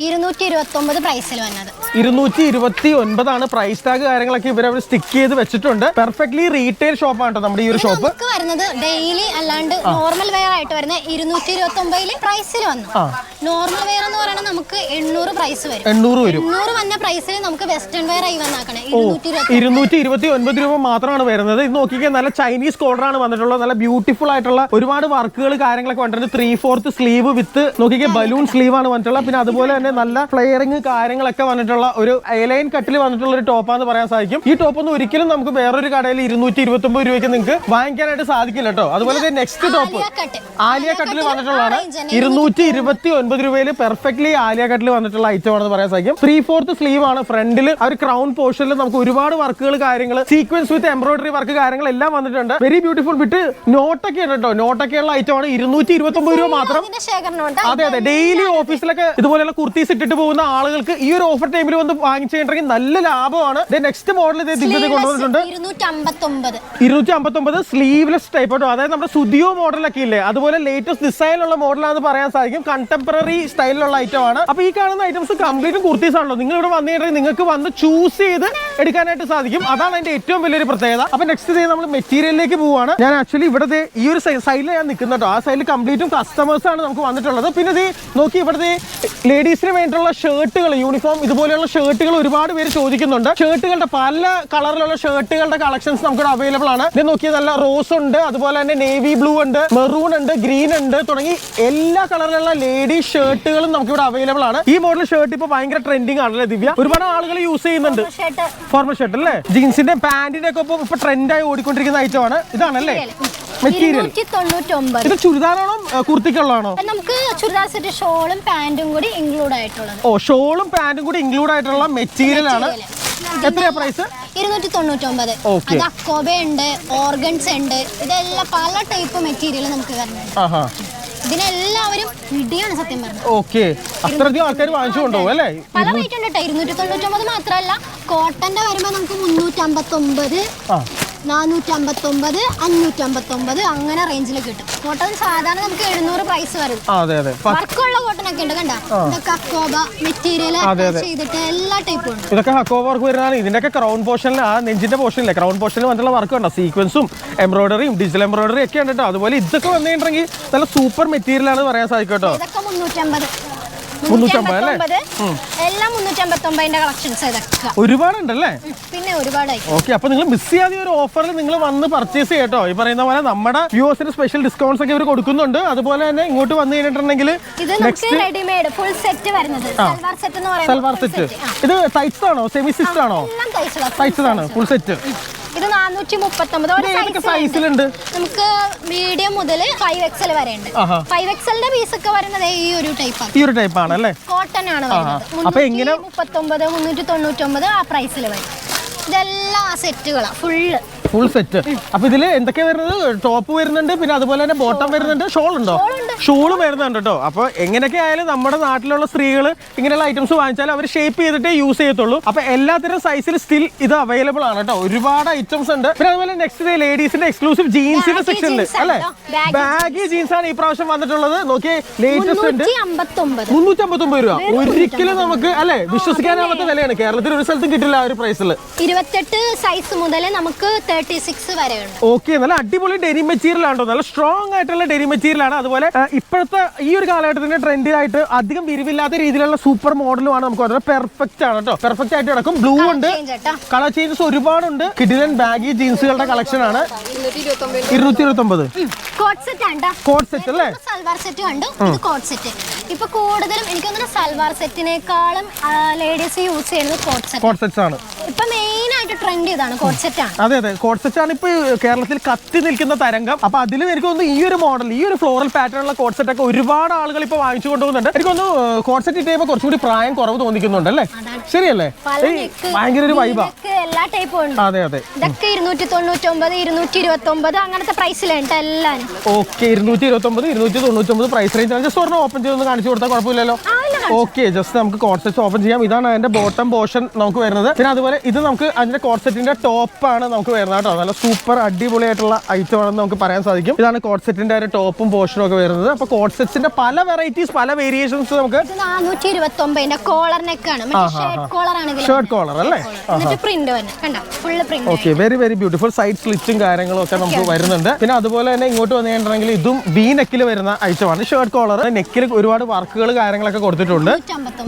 ഇരുന്നൂറ്റി ഇരുപത്തി ഒൻപതാണ് പ്രൈസ് ടാഗ് കാര്യങ്ങളൊക്കെ ഇവരവർ സ്റ്റിക്ക് ചെയ്ത് വെച്ചിട്ടുണ്ട്. പെർഫെക്റ്റ്ലി റീറ്റെയിൽ ഷോപ്പാണ് കേട്ടോ നമ്മുടെ ഈ ഒരു ഷോപ്പ് വരുന്നത് ഡെയിലി അല്ലാണ്ട് നോർമൽ വെയർ ആയിട്ട് വരുന്ന ഇരുന്നൂറ്റി ഇരുപത്തി ഒമ്പതിൽ പ്രൈസിൽ വന്നു നോർമൽ വെയർ എന്ന് പറയുന്നത് നമുക്ക് എണ്ണൂറ് പ്രൈസ് വരും. എണ്ണൂറ് വരും. വന്ന പ്രൈസിൽ നമുക്ക് വെസ്റ്റേൺ വെയർ ആയി വന്നാക്കണേ. ഇരുന്നൂറ്റി ഇരുപത്തി ഇരുന്നൂറ്റി ഇരുപത്തി ഒൻപത് രൂപ മാത്രമാണ് വരുന്നത്. ഇത് നോക്കിക്കാൻ നല്ല ചൈനീസ് കോളറാണ് വന്നിട്ടുള്ളത്. നല്ല ബ്യൂട്ടിഫുൾ ആയിട്ടുള്ള ഒരുപാട് വർക്കുകൾ കാര്യങ്ങളൊക്കെ വന്നിട്ടുണ്ട്. ത്രീ ഫോർത്ത് സ്ലീവ് വിത്ത് നോക്കിക്കാൻ ബലൂൺ സ്ലീവ് ആണ് വന്നിട്ടുള്ളത്. പിന്നെ അതുപോലെ തന്നെ നല്ല ഫ്ലെയറിങ് കാര്യങ്ങളൊക്കെ വന്നിട്ടുള്ള ഒരു എലൈൻ കട്ടിൽ വന്നിട്ടുള്ള ഒരു ടോപ്പാന്ന് പറയാൻ സാധിക്കും. ഈ ടോപ്പ് ഒന്നും ഒരിക്കലും നമുക്ക് വേറൊരു കടയിൽ ഇരുന്നൂറ്റി ഇരുപത്തി ഒമ്പത് രൂപയ്ക്ക് നിങ്ങൾക്ക് വാങ്ങിക്കാനായിട്ട് സാധിക്കില്ല കേട്ടോ. അതുപോലെ next top Alia cut. Alia കട്ടിൽ വന്നിട്ടുള്ളതാണ് ഇരുന്നൂറ്റി ഇരുപത്തി ഒൻപത് രൂപയിൽ പെർഫെക്റ്റ്ലി ആലിയ കട്ടിൽ വന്നിട്ടുള്ള ഐറ്റം ആണെന്ന് പറയാൻ സാധിക്കും ത്രീ ഫോർത്ത് സ്ലീവ് ആണ്. ഫ്രണ്ടിൽ ആ ഒരു ക്രൗൺ പോർഷനിൽ നമുക്ക് ഒരുപാട് വർക്കുകൾ കാര്യങ്ങൾ സീക്വൻസ് വിത്ത് എംബ്രോയിഡറി വർക്ക് കാര്യങ്ങൾ എല്ലാം വന്നിട്ടുണ്ട്. വെരി ബ്യൂട്ടിഫുൾ വിട്ട് നോട്ടൊക്കെ ഉണ്ട് കേട്ടോ നോട്ടൊക്കെയുള്ള ഐറ്റം ആണ് ഇരുന്നൂറ്റി ഇരുപത്തി ഒമ്പത് രൂപ മാത്രം അതെ അതെ. ഡെയിലി ഓഫീസിലൊക്കെ ഇതുപോലെയുള്ള കുർത്തീസ് ഇട്ടിട്ട് പോകുന്ന ആളുകൾക്ക് ഈ ഒരു ഓഫർ ടൈമിൽ വന്ന് വാങ്ങിച്ചിട്ടുണ്ടെങ്കിൽ നല്ല ലാഭമാണ്. നെക്സ്റ്റ് മോഡൽ ഇതേ ദിവ്യത കൊണ്ടുവന്നിട്ടുണ്ട്. ഇരുന്നൂറ്റി അമ്പത്തി ഒമ്പത് ഇരുന്നൂറ്റി സ്ലീവ്ലെസ് ടൈപ്പ് കേട്ടോ അതായത് നമ്മുടെ സുദിയോ മോഡലൊക്കെ ഇല്ലേ? അതുപോലെ ലേറ്റസ്റ്റ് ഡിസൈനിലുള്ള മോഡലാണെന്ന് പറയാൻ സാധിക്കും. കണ്ടംപററി സ്റ്റൈലിലുള്ള ഐറ്റം ആണ്. അപ്പൊ ഈ കാണുന്ന ഐറ്റംസ് കംപ്ലീറ്റും കുർത്തീസ് ആണല്ലോ നിങ്ങൾ ഇവിടെ വന്നു കഴിഞ്ഞാൽ നിങ്ങൾക്ക് വന്ന് ചൂസ് ചെയ്ത് എടുക്കാനായിട്ട് സാധിക്കും. അതാണ് അതിന്റെ ഏറ്റവും വലിയൊരു പ്രത്യേകത. അപ്പൊ നെക്സ്റ്റ് ഡേ നമ്മൾ മെറ്റീരിയലിലേക്ക് പോവാണ്. ഞാൻ ആക്ച്വലി ഇവിടെ ദേ ഈ ഒരു സൈഡിൽ ഞാൻ നിൽക്കുന്നുണ്ടോ ആ സൈഡിൽ കംപ്ലീറ്റും കസ്റ്റമേഴ്സ് ആണ് നമുക്ക് വന്നിട്ടുള്ളത്. പിന്നെ ഇത് നോക്കി ഇവിടുത്തെ ലേഡീസിന് വേണ്ടിയിട്ടുള്ള ഷർട്ടുകൾ യൂണിഫോം ഇതുപോലെയുള്ള ഷർട്ടുകൾ ഒരുപാട് പേര് ചോദിക്കുന്നുണ്ട്. ഷർട്ടുകളുടെ പല കളറിലുള്ള ഷർട്ടുകളുടെ കളക്ഷൻസ് നമുക്ക് അവൈലബിൾ ആണ്. ഇത് നോക്കി നല്ല റോസ് ഉണ്ട് അതുപോലെ തന്നെ നേവി ബ്ലൂ ഉണ്ട് മെറൂൺ ഉണ്ട് ഗ്രീൻ ഉണ്ട്. തുടങ്ങി എല്ലാ കളറിലുള്ള ലേഡീസ് ഷർട്ടുകളും നമുക്ക് ഇവിടെ അവൈലബിൾ ആണ്. ഈ മോഡൽ ഷർട്ട് ഇപ്പൊ ഭയങ്കര ട്രെൻഡിങ് ആണല്ലേ ദിവ്യ? ഒരുപാട് ആളുകൾ യൂസ് ചെയ്യുന്നുണ്ട്. ഫോർമൽ ഷർട്ട് അല്ലേ? ജീൻസിന്റെ പാന്റിന്റെ ഒക്കെ ഇപ്പൊ ഇപ്പൊ ട്രെൻഡായി ഓടിക്കൊണ്ടിരിക്കുന്ന ഐറ്റമാണ് ഇതാണല്ലേ? മെറ്റീരിയൽ ഇത് ചുരിദാറാണോ കുർത്തിക്കുള്ളതാണോ? നമുക്ക് ചുരിദാർ സെറ്റ് ഷോളും പാന്റും കൂടി ഇൻക്ലൂഡ് ആയിട്ടുള്ളത്. ഓ ഷോളും പാന്റും കൂടി ഇൻക്ലൂഡ് ആയിട്ടുള്ള മെറ്റീരിയൽ ആണ്. എത്രയാ പ്രൈസ് ഇരുന്നൂറ്റി തൊണ്ണൂറ്റി ഒമ്പത്. അത് അക്കോബ ഉണ്ട് ഓർഗൻസ് ഉണ്ട്. ഇതെല്ലാം പല ടൈപ്പ് മെറ്റീരിയൽ നമുക്ക് വരുന്നുണ്ട് ഇതിനെല്ലാവരും ഇടിയാണ് സത്യം പറഞ്ഞത് ഓക്കെ. അത്രയധികം ആൾക്കാർ വാങ്ങിച്ചു കൊണ്ടുപോകും അല്ലേ? പല റേറ്റ് ഉണ്ട് കേട്ടോ ഇരുന്നൂറ്റി തൊണ്ണൂറ്റി ഒമ്പത് മാത്രമല്ല കോട്ടന്റെ വരുമ്പോ നമുക്ക് മുന്നൂറ്റി അമ്പത്തി ഒമ്പത് നാനൂറ്റമ്പത്തൊമ്പത് അഞ്ഞൂറ്റമ്പത്തൊമ്പത് അങ്ങനെ റേഞ്ചിൽ കിട്ടും. കോട്ടൺ സാധാരണ നമുക്ക് എഴുന്നൂറ് പ്രൈസ് വരും. വർക്കുള്ള കോട്ടൺ ഒക്കെ ഉണ്ട് കണ്ട? ഇതൊക്കെ അക്കോബ മെറ്റീരിയൽ ചെയ്തിട്ട് എല്ലാ ടൈപ്പും ഉണ്ട്. ഇതൊക്കെ അക്കോബ വർക്ക് വരുന്നതാണ്. ഇതിന്റെയൊക്കെ ക്രൗൺ പോർഷനിൽ ആ നെഞ്ചിന്റെ പോർഷനിൽ ക്രൗൺ പോർഷനിൽ വന്നിട്ടുള്ള വർക്ക് ഉണ്ടോ സീക്വൻസും എംബ്രോയിഡറിയും ഡിജിറ്റൽ എംബ്രോയിഡറി ഒക്കെ ഉണ്ട് കേട്ടോ. അതുപോലെ ഇതൊക്കെ വന്നിട്ടുണ്ടെങ്കിൽ നല്ല സൂപ്പർ മെറ്റീരിയൽ ആണ് പറയാൻ സാധിക്കും കേട്ടോ. ഇതൊക്കെ മുന്നൂറ്റമ്പത്. എല്ലാം മുന്നൂറ്റമ്പത്തൊമ്പതിന്റെ കളക്ഷൻസ് ഒരുപാടുണ്ടല്ലേ? പിന്നെ ഒരുപാടായി. ഓക്കെ അപ്പൊ നിങ്ങൾ മിസ് ചെയ്യാതെ ഒരു ഓഫറിൽ നിങ്ങൾ വന്ന് പർച്ചേസ് ചെയ്യട്ടോ. ഈ പറയുന്ന പോലെ നമ്മുടെ വ്യൂവേഴ്സിന് സ്പെഷ്യൽ ഡിസ്കൗണ്ട്സ് ഒക്കെ ഇവർ കൊടുക്കുന്നുണ്ട്. അതുപോലെ തന്നെ ഇങ്ങോട്ട് വന്ന് കഴിഞ്ഞിട്ടുണ്ടെങ്കിൽ ഇത് റെഡിമെയ്ഡ് ഫുൾ സെറ്റ് വരുന്നത്. സെറ്റ് എന്ന് പറയുന്നത് സെറ്റ് ഇത് ടൈറ്റ്സ് ആണോ? സെമി സിസ്റ്റ് ആണോ? ആണ് ഫുൾ സെറ്റ് ഇത് നാനൂറ്റി മുപ്പത്തി ഒമ്പത്. സൈസിലുണ്ട് നമുക്ക് മീഡിയം മുതൽ ഫൈവ് എക്സൽ വരെ ഉണ്ട്. ഫൈവ് എക്സലിന്റെ പീസ് ഒക്കെ വരുന്നത് ഈ ഒരു ടൈപ്പാണ് ഈ ഒരു ടൈപ്പ് ആണ് അല്ലേ? കോട്ടൺ ആണ് വരുന്നത്. അപ്പൊ എങ്ങനെ- മുപ്പത്തൊമ്പത് മുന്നൂറ്റി തൊണ്ണൂറ്റൊമ്പത് ആ പ്രൈസിൽ വരും. ഇതെല്ലാം സെറ്റുകളാണ് ഫുള്ള് ഫുൾ സെറ്റ് അപ്പൊ ഇതിൽ എന്തൊക്കെയാ വരുന്നത്? ടോപ്പ് വരുന്നുണ്ട് പിന്നെ അതുപോലെ തന്നെ ബോട്ടം വരുന്നുണ്ട്. ഷോൾ ഉണ്ടോ? ഷോളും വരുന്നുണ്ട് കേട്ടോ. അപ്പൊ എങ്ങനെയൊക്കെ ആയാലും നമ്മുടെ നാട്ടിലുള്ള സ്ത്രീകൾ ഇങ്ങനെയുള്ള ഐറ്റംസ് വാങ്ങിച്ചാൽ അവർ ഷേപ്പ് ചെയ്തിട്ടേ യൂസ് ചെയ്യത്തുള്ളൂ. അപ്പൊ എല്ലാത്തരം സൈസിൽ സ്റ്റിൽ ഇത് അവൈലബിൾ ആണ് കേട്ടോ. ഒരുപാട് ഐറ്റംസ് ഉണ്ട്. പിന്നെ അതുപോലെ നെക്സ്റ്റ് ഡേ ലേഡീസിന്റെ എക്സ്ക്ലൂസീവ് ജീൻസിന്റെ സെക്ഷൻ അല്ലേ? ബാഗി ജീൻസ് ആണ് ഈ പ്രാവശ്യം വന്നിട്ടുള്ളത്. നോക്കിയേ ലേറ്റസ്റ്റ് ഉണ്ട്. മുന്നൂറ്റി മുന്നൂറ്റി അമ്പത്തൊമ്പത് രൂപ ഒരിക്കലും നമുക്ക് അല്ലെ വിശ്വസിക്കാനാവാത്ത വിലയാണ്. കേരളത്തിൽ ഒരു സ്ഥലത്തും കിട്ടില്ല ആ ഒരു പ്രൈസിൽ ഇരുപത്തെട്ട് സൈസ് മുതൽ നമുക്ക് തേർട്ടി സിക്സ് വരെ ഉണ്ട് ഓക്കെ നല്ല അടിപൊളി ഡെനി മെറ്റീരിയൽ ആണോ നല്ല സ്ട്രോങ് ആയിട്ടുള്ള ഡെനി മെറ്റീരിയൽ ആണ് അതുപോലെ ഇപ്പോഴത്തെ ഈ ഒരു കാലഘട്ടത്തിന്റെ ട്രെൻഡിലായിട്ട് അധികം വിരിവില്ലാത്ത രീതിയിലുള്ള സൂപ്പർ മോഡലും ആണ് നമുക്ക് വളരെ പെർഫെക്റ്റ് ആണ് കേട്ടോ. പെർഫെക്റ്റ് ആയിട്ട് കിടക്കും. ബ്ലൂ ഉണ്ട്. കളർ ചേഞ്ചസ് ഒരുപാടുണ്ട്. കിഡിലൻ ബാഗി ജീൻസുകളുടെ കളക്ഷൻ ആണ്. ഇരുന്നൂറ്റി ഇരുപത്തി ഒമ്പത് കോട്ട് സെറ്റ് ആണ് കോട്ട് സെറ്റ് അല്ലേ? സൽവാർ സെറ്റ് കണ്ടു. ഇത് കോട്ട് സെറ്റ് ഇപ്പൊ കൂടുതലും എനിക്ക് തോന്നുന്നു സൽവാർ സെറ്റിനേക്കാളും ലേഡീസ് യൂസ് ചെയ്യുന്നത് കോട്ട് സെറ്റ് കോട്ട് സെറ്റ്സ് ആണ്. ഇപ്പൊ മെയിൻ ആയിട്ട് ട്രെൻഡ് ഇതാണ്. കോട്ട് സെറ്റ് ആണ്. അതെ അതെ. കോട്ട് സെറ്റ് ആണ് ഇപ്പൊ കേരളത്തിൽ കത്തി നിൽക്കുന്ന തരംഗം. അപ്പൊ അതിലും എനിക്ക് തോന്നുന്നു ഈ ഒരു മോഡൽ ഈ ഒരു ഫ്ലോറൽ പാറ്റേൺ ഉള്ള കോട്ട് സെറ്റ് ഒക്കെ ഒരുപാട് ആളുകൾ ഇപ്പൊ വാങ്ങിച്ചു കൊണ്ടുപോകുന്നുണ്ട്. എനിക്ക് തോന്നുന്നു കോട്ട് സെറ്റ് ഇട്ട് കുറച്ചും കൂടി പ്രായം കുറവ് തോന്നിക്കുന്നുണ്ട് അല്ലേ? ശരിയല്ലേ? ഭയങ്കര ഒരു വൈബാ എല്ലാ ടൈപ്പും ഉണ്ട്. അതെ അതെ. ഇതൊക്കെ ഇരുന്നൂറ്റി തൊണ്ണൂറ്റൊമ്പത് ഇരുന്നൂറ്റി ഇരുപത്തി ഒമ്പത് അങ്ങനത്തെ പ്രൈസിലുണ്ട് ഓക്കെ ഇരുന്നൂറ്റി ഇരുപത്തി ഒമ്പത് ഇരുന്നൂറ്റി തൊണ്ണൂറ്റി ഒമ്പത് പ്രൈസ് റേഞ്ച് ജസ്റ്റ് ഒരെണ്ണം ഓപ്പൺ ചെയ്തൊന്ന് കാണിച്ചു കൊടുത്താൽ കുഴപ്പമില്ലല്ലോ ഓക്കെ ജസ്റ്റ് നമുക്ക് കോട്ട് സെറ്റ് ഓപ്പൺ ചെയ്യാം. ഇതാണ് അതിന്റെ ബോട്ടം പോർഷൻ നമുക്ക് വരുന്നത്. പിന്നെ അതുപോലെ ഇത് നമുക്ക് അതിന്റെ കോട്ട് സെറ്റിന്റെ ടോപ്പ് നമുക്ക് വരുന്നത്. കേട്ടോ. നല്ല സൂപ്പർ അടിപൊളിയായിട്ടുള്ള ഐറ്റം ആണെന്ന് നമുക്ക് പറയാൻ സാധിക്കും. ഇതാണ് കോട്ട് സെറ്റിന്റെ ഒരു ടോപ്പും പോർഷനും ഒക്കെ വരുന്നത്. അപ്പൊ കോട്ട് സെറ്റ്സിന്റെ പല വെറൈറ്റീസ് പല വേരിയേഷൻസ് നമുക്ക് ഇത് നാനൂറ്റി ഇരുപത്തി ഒമ്പതിന്റെ കോളർ നെക്കാണ് ഷർട്ട് കോളർ അല്ലേ? Okay very very beautiful side സ്ലിറ്റും കാര്യങ്ങളും ഒക്കെ നമുക്ക് വരുന്നുണ്ട്. പിന്നെ അതുപോലെ തന്നെ ഇങ്ങോട്ട് വന്നു കഴിഞ്ഞിട്ടുണ്ടെങ്കിൽ ഇതും വി നെക്കിൽ വരുന്ന ഐറ്റമാണ് ഷർട്ട് കോളർ നെക്കിൽ ഒരുപാട് വർക്കുകൾ കാര്യങ്ങളൊക്കെ കൊടുത്തിട്ടുണ്ട്.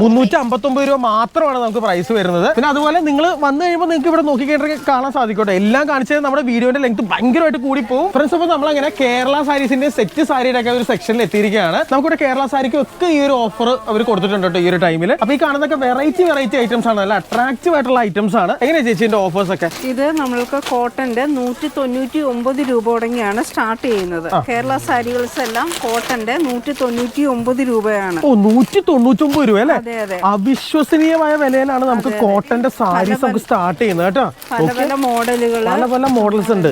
മുന്നൂറ്റി അമ്പത്തൊമ്പത് രൂപ മാത്രമാണ് നമുക്ക് പ്രൈസ് വരുന്നത്. പിന്നെ അതുപോലെ നിങ്ങൾ വന്നു കഴിയുമ്പോൾ നിങ്ങൾക്ക് ഇവിടെ നോക്കി നോക്കിക്കഴിഞ്ഞാൽ കാണാൻ സാധിക്കട്ടെ എല്ലാം കാണിച്ചത് നമ്മുടെ വീഡിയോന്റെ ലെങ്ത് ഭയങ്കരമായിട്ട് കൂടി പോകും ഫ്രണ്ട്സ് അപ്പൊ നമ്മൾ അങ്ങനെ കേരള സാരീസിന്റെ സെറ്റ് സാരിയുടെ ഒക്കെ ഒരു സെക്ഷനിൽ എത്തിയിരിക്കുകയാണ്. നമുക്കിവിടെ കേരള സാരിക്ക് ഒക്കെ ഈ ഒരു ഓഫർ അവർ കൊടുത്തിട്ടുണ്ട് കേട്ടോ ഈ ഒരു ടൈമിൽ അപ്പൊ ഈ കാണുന്നൊക്കെ വെറൈറ്റി വെറൈറ്റി ഐറ്റംസ് ആണ്. നല്ല അട്രാക്റ്റീവ് ആയിട്ടുള്ള ഐറ്റംസ് ആണ്. എങ്ങനെ ചേച്ചിന്റെ ഓഫേഴ്സ് ഒക്കെ? ഇത് നമ്മൾക്ക് കോട്ടന്റെ നൂറ്റി തൊണ്ണൂറ്റി ഒമ്പത് രൂപ തുടങ്ങിയാണ് സ്റ്റാർട്ട് ചെയ്യുന്നത് കേരള സാരികൾസ് എല്ലാം കോട്ടന്റെ നൂറ്റി തൊണ്ണൂറ്റി ഒമ്പത് രൂപയാണ്. ഓ നൂറ്റി തൊണ്ണൂറ്റി ഒമ്പത് രൂപ അല്ലേ അവിശ്വസനീയമായ വിലയിലാണ് നമുക്ക് കോട്ടന്റെ സാരീസ് നമുക്ക് സ്റ്റാർട്ട് ചെയ്യുന്നത് കേട്ടോ. പല പല മോഡലുകൾ പല പല മോഡൽസ് ഉണ്ട്.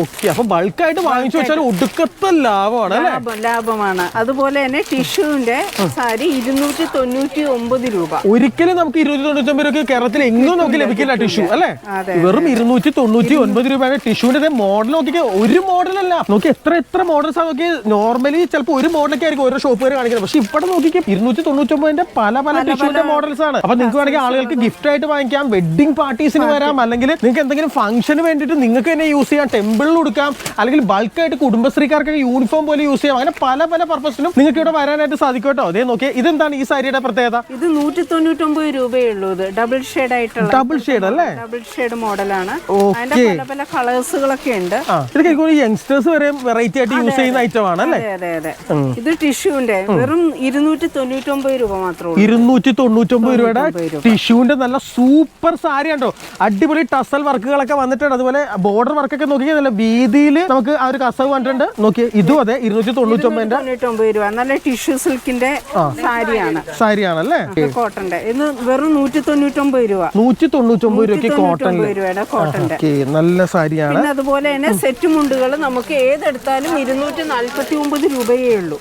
ഓക്കെ അപ്പൊ ബൾക്കായിട്ട് വാങ്ങിച്ചു വെച്ചാൽ ഒടുക്കത്തെ ലാഭമാണ് ലാഭമാണ്. അതുപോലെ തന്നെ ടിഷ്യൂവിന്റെ സാരി ഇരുന്നൂറ്റി തൊണ്ണൂറ്റി ഒമ്പത് രൂപ. ഒരിക്കലും നമുക്ക് ഇരുന്നൂറ്റി തൊണ്ണൂറ്റി ഒമ്പത് രൂപ കേരളത്തിൽ എങ്ങും നമുക്ക് ലഭിക്കില്ല ടിഷ്യൂ അല്ലെ? വെറും ഇരുന്നൂറ്റി തൊണ്ണൂറ്റി ഒൻപത് രൂപയുടെ ടിഷ്യൂവിന്റെ മോഡൽ നോക്കി ഒരു മോഡൽ അല്ല. നോക്കി എത്ര എത്ര മോഡൽസ് ആണ് നോക്കി നോർമലി ചിലപ്പോൾ ഒരു മോഡലൊക്കെ ആയിരിക്കും ഓരോ ഷോപ്പുകാർ കാണിക്കുന്നത്. പക്ഷെ ഇവിടെ നോക്കിക്കേ ഇരുന്നൂറ്റി തൊണ്ണൂറ്റി ഒമ്പതിന്റെ പല പല ടിഷ്യൂവിന്റെ മോഡൽസ് ആണ്. അപ്പൊ നിങ്ങൾക്ക് വേണമെങ്കിൽ ആളുകൾക്ക് ഗിഫ്റ്റ് ആയിട്ട് വാങ്ങിക്കാം വെഡിങ് പാർട്ടീസിന് വരാം. അല്ലെങ്കിൽ നിങ്ങൾക്ക് എന്തെങ്കിലും ഫംഗ്ഷന് വേണ്ടിയിട്ട് നിങ്ങൾക്ക് തന്നെ യൂസ് ചെയ്യാം. ടെമ്പിളിൽ കൊടുക്കാം അല്ലെങ്കിൽ ബൾക്കായിട്ട് കുടുംബശ്രീക്കാർക്കൊക്കെ യൂണിഫോം പോലെ യൂസ് ചെയ്യാം. അങ്ങനെ പല പല പർപ്പസിനും നിങ്ങൾക്ക് ഇവിടെ വരാനായിട്ട് സാധിക്കും കേട്ടോ. അതേ നോക്കിയാൽ ഇതെന്താണ് ഈ സാരിയുടെ പ്രത്യേകത? ഇത് നൂറ്റി തൊണ്ണൂറ്റൊമ്പത് രൂപയേ ഉള്ളൂ ഇത്. ഡബിൾ ഷെയ്ഡ് ആയിട്ടുള്ള ഡബിൾ ഷെയ്ഡ് അല്ലേ? ഡബിൾ ഷെയ്ഡ് മോഡലാണ്. അതിന്റെ പല പല കളേഴ്സുകളൊക്കെ ഉണ്ട്. ഇതൊക്കെ യങ്സ്റ്റേഴ്സ് വരെ വെറൈറ്റി ആയിട്ട് യൂസ് ചെയ്യുന്ന ഐറ്റം ആണ് അല്ലേ? അതെ അതെ ഇത് ടിഷ്യൂവിന്റെ വെറും ഇരുന്നൂറ്റി തൊണ്ണൂറ്റൊമ്പത് രൂപ മാത്രമേ ഇരുന്നൂറ്റി തൊണ്ണൂറ്റൊമ്പത് രൂപയുടെ ടിഷ്യൂവിന്റെ നല്ല സൂപ്പർ സാരി ഉണ്ടോ അടിപൊളി ടസൽ വർക്കുകളൊക്കെ വന്നിട്ടുണ്ട് അതുപോലെ ബോർഡർ വർക്കൊക്കെ നോക്കിയാൽ നല്ല വീതിയിൽ നമുക്ക് ആ ഒരു കസവ് കണ്ടിട്ടുണ്ട്. നോക്കിയേ ഇതും അതെ ഇരുന്നൂറ്റി തൊണ്ണൂറ്റൊമ്പത് രൂപ. നല്ല ടിഷ്യൂ സിൽക്കിന്റെ സാരിയാണ്. അല്ലേ കോട്ടന്റെ ഇന്ന് വെറും നൂറ്റി തൊണ്ണൂറ്റൊമ്പത് രൂപ നൂറ്റി തൊണ്ണൂറ്റൊമ്പത് രൂപയ്ക്ക് കോട്ടൺ കോട്ടന്റെ നല്ല സാരിയാണ്. പിന്നെ അതുപോലെ തന്നെ സെറ്റ് മുണ്ടുകൾ നമുക്ക് ഏതെടുത്താലും ഇരുന്നൂറ്റി നാല്പത്തി ഒമ്പത് രൂപയേ ഉള്ളൂ.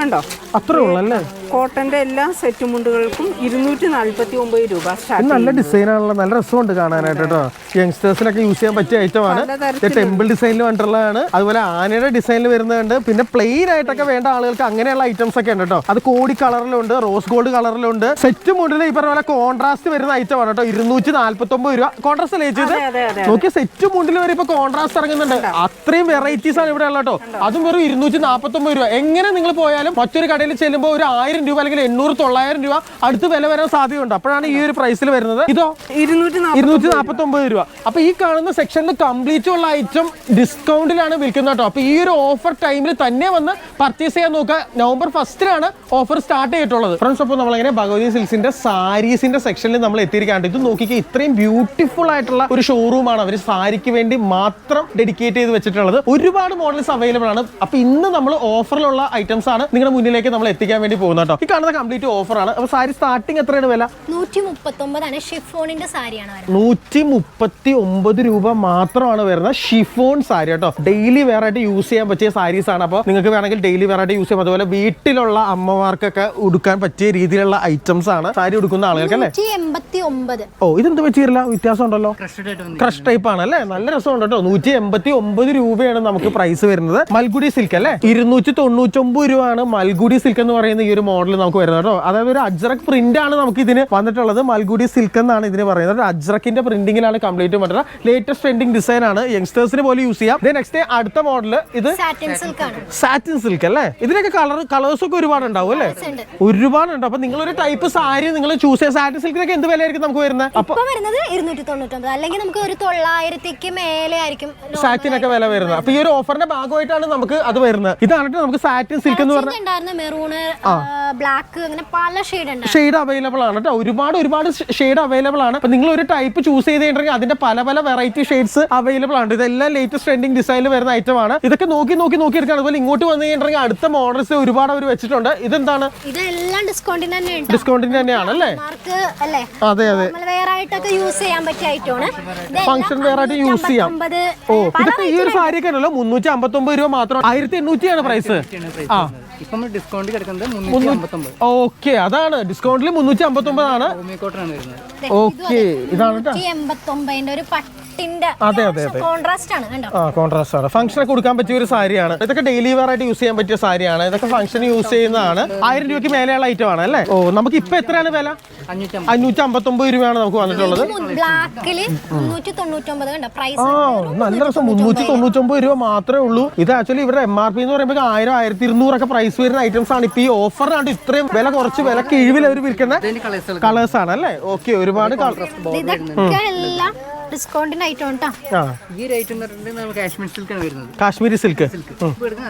കണ്ടോ? അത്രേ ഉള്ളൂ അല്ലേ കോട്ടന്റെ എല്ലാ സെറ്റ് മുണ്ടുകൾക്കും ഇരുന്നൂറ്റി നാല്പത്തി ഒമ്പത് രൂപ ഇത് നല്ല ഡിസൈൻ ആണല്ലോ. നല്ല രസമുണ്ട് കാണാനായിട്ട് കേട്ടോ. യങ്സ്റ്റേഴ്സിനൊക്കെ യൂസ് ചെയ്യാൻ പറ്റിയ ഐറ്റമാണ് ടെമ്പിൾ ഡിസൈനിൽ വന്നിട്ടുള്ളതാണ്. അതുപോലെ ആനയുടെ ഡിസൈനിൽ വരുന്നുണ്ട് പിന്നെ പ്ലെയിൻ ആയിട്ടൊക്കെ വേണ്ട ആളുകൾക്ക് അങ്ങനെയുള്ള ഐറ്റംസ് ഒക്കെ ഉണ്ട് കേട്ടോ. അത് കോടി കളറിലുണ്ട് റോസ് ഗോൾഡ് കളറിലുണ്ട്. സെറ്റ് മുണ്ടിൽ ഈ പറഞ്ഞ പോലെ കോൺട്രാസ്റ്റ് വരുന്ന ഐറ്റം ആണ് കേട്ടോ. ഇരുന്നൂറ്റി നാല്പത്തി ഒമ്പത് രൂപ കോൺട്രാസ്റ്റ് അല്ലേ ചെയ്ത് നോക്കിയ സെറ്റ് മുണ്ടിൽ വരെ ഇപ്പൊ കോൺട്രാസ്റ്റ് ഇറങ്ങുന്നുണ്ട്. അത്രയും വെറൈറ്റീസ് ആണ് ഇവിടെ ഉള്ളത് കേട്ടോ. അതും വെറും ഇരുന്നൂറ്റി നാൽപ്പത്തി ഒമ്പത് രൂപ. എങ്ങനെ നിങ്ങൾ പോയാലും മറ്റൊരു കടയിൽ ചെല്ലുമ്പോൾ ഒരു ആയിരം രൂപ അല്ലെങ്കിൽ എണ്ണൂറ് തൊള്ളായിരം രൂപ അടുത്ത് വില വരാൻ സാധ്യതയുണ്ട്. അപ്പോഴാണ് ഈ ഒരു പ്രൈസിൽ വരുന്നത്. ഇതോ? ഇരുന്നൂറ്റി ഇരുന്നൂറ്റി നാൽപ്പത്തി ഒമ്പത് രൂപ. അപ്പൊ ഈ കാണുന്ന സെക്ഷനിൽ കംപ്ലീറ്റ് ഉള്ള ഐറ്റം ഡിസ്കൗണ്ടിലാണ് വിൽക്കുന്നത് കേട്ടോ. അപ്പൊ ഈ ഒരു ഓഫർ ടൈമിൽ തന്നെ വന്ന് പർച്ചേസ് ചെയ്യാൻ നോക്കുക. നവംബർ ഫസ്റ്റിലാണ് ഓഫർ സ്റ്റാർട്ട് ചെയ്തിട്ടുള്ളത്. ഫ്രണ്ട്സ് അപ്പോൾ നമ്മളിങ്ങനെ ഭഗവതി സിൽസിന്റെ സാരീസിന്റെ സെക്ഷനിൽ നമ്മൾ എത്തിയിരിക്കാണ്ട് ഇത് നോക്കിക്കുക ഇത്രയും ബ്യൂട്ടിഫുൾ ആയിട്ടുള്ള ഒരു ഷോറൂമാണ് അവർ സാരിക്ക് വേണ്ടി മാത്രം ഡെഡിക്കേറ്റ് ചെയ്ത് വെച്ചിട്ടുള്ളത്. ഒരുപാട് മോഡൽസ് അവൈലബിൾ ആണ്. അപ്പൊ ഇന്ന് നമ്മൾ ഓഫറിലുള്ള ഐറ്റംസ് ആണ് നിങ്ങളുടെ മുന്നിലേക്ക് നമ്മൾ എത്തിക്കാൻ വേണ്ടി പോകുന്നത് കേട്ടോ. ഈ കാണുന്ന കംപ്ലീറ്റ് ഓഫറാണ് അപ്പോൾ സാരി സ്റ്റാർട്ടിംഗ് എത്രയാണ് വില? നൂറ്റി മുപ്പത്തൊമ്പതാണ് ഷിഫോണിന്റെ സാരിയാണ് നൂറ്റി മുപ്പത്തി ഒമ്പത് രൂപ മാത്രമാണ് വരുന്ന ഷിഫോൺ സാരി കേട്ടോ. ഡെയിലി വെയർ ആയിട്ട് യൂസ് ചെയ്യാൻ പറ്റിയ സാരീസ് ആണ്. അപ്പോൾ നിങ്ങൾക്ക് വേണമെങ്കിൽ ഡെയിലി വെയർ ആയിട്ട് യൂസ് ചെയ്യാം. അതുപോലെ വീട്ടിലുള്ള അമ്മമാർക്കൊക്കെ ഉടുക്കാൻ പറ്റിയ രീതിയിലുള്ള ഐറ്റംസ് ആണ് സാരി ഉടുക്കുന്ന ആളുകൾക്ക് അല്ലേ? നൂറ്റി എൺപത്തി ഒമ്പത് ഓ ഇതെന്ത് പറ്റിയില്ല വ്യത്യാസം ഉണ്ടല്ലോ ക്രഷ് ടൈപ്പ് ആണ് അല്ലേ? നല്ല രസമുണ്ട് കേട്ടോ. നൂറ്റി എൺപത്തി ഒമ്പത് രൂപയാണ് നമുക്ക് പ്രൈസ് വരുന്നത്. മൽഗുഡി സിൽക്ക് അല്ലേ? ഇരുന്നൂറ്റി തൊണ്ണൂറ്റി ഒമ്പത് രൂപയാണ് മൽഗുഡി സിൽക്ക് എന്ന് പറയുന്ന ഈ ഒരു മോഡൽ നമുക്ക് വരുന്നത് കേട്ടോ. അതായത് ഒരു അജ്രക് പ്രിന്റ് ആണ് നമുക്ക് ഇതിന് വന്നിട്ടുള്ളത്. മൽഗുഡി സിൽക്ക് എന്നാണ് ഇതിന് പറയുന്നത്. അജ്രക്കിന്റെ പ്രിന്റിംഗിലാണ് കംപ്ലീറ്റ് വന്നിട്ടുള്ളത്. ലേറ്റസ്റ്റ് ട്രെൻഡിങ് ഡിസൈൻ ആണ്. യങ്സ്റ്റേഴ്സിന് പോലെ യൂസ് ചെയ്യാം. നെക്സ്റ്റ് ഡേ അടുത്ത മോഡൽ ഇത് സാറ്റിൻ സിൽക്ക് അല്ലേ? ഇതിനൊക്കെ കളർ കളേഴ്സ് ഒക്കെ ഒരുപാട് ഉണ്ടാവും അല്ലേ? ഉണ്ട്. ഒരുപാടുണ്ട് അപ്പൊ നിങ്ങൾ ഒരു ടൈപ്പ് സാരി നിങ്ങൾ ചൂസ് ചെയ്യാം. സാറ്റിൻ സിൽക്കിനൊക്കെ എന്ത് വിലയായിരിക്കും നമുക്ക് വരുന്നത്? അപ്പൊ വരുന്നത് ഇരുന്നൂറ്റി തൊണ്ണൂറ്റൊമ്പത് അല്ലെങ്കിൽ നമുക്ക് ഒരു തൊള്ളായിരത്തിക്ക് മേലെ ആയിരിക്കും. സാറ്റിനൊക്കെ വില വരുന്നത്. അപ്പൊ ഈ ഒരു ഓഫറിന്റെ ഭാഗമായിട്ടാണ് നമുക്ക് അത് വരുന്നത്. ഇതാണ് നമുക്ക് സാറ്റിൻ സിൽക്ക് എന്ന് പറഞ്ഞാൽ മെറൂണ് ബ്ലാക്ക് അങ്ങനെ പല ഷെയ്ഡ് ഉണ്ട്. ഷെയ്ഡ് അവൈലബിൾ ആണ് കേട്ടോ ഒരുപാട് ഒരുപാട് ഷെയ്ഡ് അവൈലബിൾ ആണ്. അപ്പൊ നിങ്ങൾ ഒരു ടൈപ്പ് ചൂസ് ചെയ്തിട്ടുണ്ടെങ്കിൽ അതിന്റെ പല പല വെറൈറ്റി ഷെയ്ഡ്സ് അവൈലബിൾ ആണ്. ഇതെല്ലാം ലേറ്റസ്റ്റ് ട്രെൻഡിങ് ഡിസൈനിൽ വരുന്ന ഐറ്റം ആണ്. ഇതൊക്കെ നോക്കി നോക്കി നോക്കി എടുക്കാൻ അതുപോലെ ഇങ്ങോട്ട് വന്നു കഴിഞ്ഞിട്ടുണ്ടെങ്കിൽ അടുത്ത മോഡൽസ് ഒരുപാട് അവർ വെച്ചിട്ടുണ്ട്. ഇതെന്താണ്? ഇതെല്ലാം ഡിസ്കൗണ്ടിന് തന്നെയാണ് ഡിസ്കൗണ്ടിന് തന്നെയാണ് അല്ലേ? മാർക്ക് അല്ലേ? അതെ അതെ. നമ്മൾ വേറെ ആയിട്ടൊക്കെ യൂസ് ചെയ്യാൻ പറ്റിയ ഐറ്റമാണ് ഫംഗ്ഷൻ വെയർ ആയിട്ട് യൂസ് ചെയ്യാം. ഓ ഇതൊക്കെ ഈ ഒരു സാരിയൊക്കെ ആണല്ലോ മുന്നൂറ്റി അമ്പത്തി ഒമ്പത് രൂപ മാത്രം. ആയിരത്തി എണ്ണൂറ്റിയാണ് പ്രൈസ് ആ. ഇപ്പം ഡിസ്കൗണ്ട് കിടക്കുന്നത് മുന്നൂറ്റി അമ്പത്തൊമ്പത്. ഓക്കെ അതാണ്. ഡിസ്കൗണ്ടിൽ മുന്നൂറ്റി അമ്പത്തി ഒമ്പതാണ് ഹോമിക്കോട്ടാണ് വരുന്നത്. ഓക്കെ ഇതാണ് കേട്ടോ എൺപത്തി ഒമ്പതിന്റെ ഒരു പട്ടിന്റെ അതെ, അതെ, അതെ. കോൺട്രാസ്റ്റ് ആണ് കണ്ടോ? ആ കോൺട്രാസ്റ്റ് ആണ്. ഫംഗ്ഷനൊക്കെ കൊടുക്കാൻ പറ്റിയ ഒരു സാരിയാണ്. ഇതൊക്കെ ഡെയിലി വെയർ ആയിട്ട് യൂസ് ചെയ്യാൻ പറ്റിയ സാരിയാണ്. ഇതൊക്കെ ഫംഗ്ഷൻ യൂസ് ചെയ്യുന്നതാണ്. ആയിരം രൂപയ്ക്ക് മേലെയുള്ള ഐറ്റം ആണ് അല്ലേ? ഓ നമുക്ക് ഇപ്പൊ എത്രയാണ് വില? അഞ്ഞൂറ്റി അഞ്ഞൂറ്റി അമ്പത്തി ഒമ്പത് രൂപയാണ് നമുക്ക് വന്നിട്ടുള്ളത്. ബ്ലാക്കിൽ മുന്നൂറ്റി തൊണ്ണൂറ്റൊമ്പത് കണ്ടോ? പ്രൈസ് ആ നല്ല രസം. മുന്നൂറ്റി തൊണ്ണൂറ്റൊമ്പത് രൂപ മാത്രമേ ഉള്ളൂ. ഇത് ആക്ച്വലി ഇവരുടെ എം ആർ പി എന്ന് പറയുമ്പോൾ ആയിരം ആയിരത്തി ഇരുന്നൂറൊക്കെ പ്രൈസ് വരുന്ന ഐറ്റംസ് ആണ്. ഇപ്പൊ ഈ ഓഫറിനാണ് ഇത്രയും വില കുറച്ച് വില കിഴിവിൽ അവർ വിൽക്കുന്ന കളേഴ്സ് കളേഴ്സ് ആണ് അല്ലേ? ഓക്കെ ഒരുപാട് കളർ ഇതൊക്കെ എല്ലാം ഐറ്റം കേട്ടോ ഈ റേറ്റ് എന്ന് പറഞ്ഞിട്ടുണ്ടെങ്കിൽ നമ്മൾ കാശ്മീർ സിൽക്കാണ് വരുന്നത്. കാശ്മീരി സിൽക്ക്.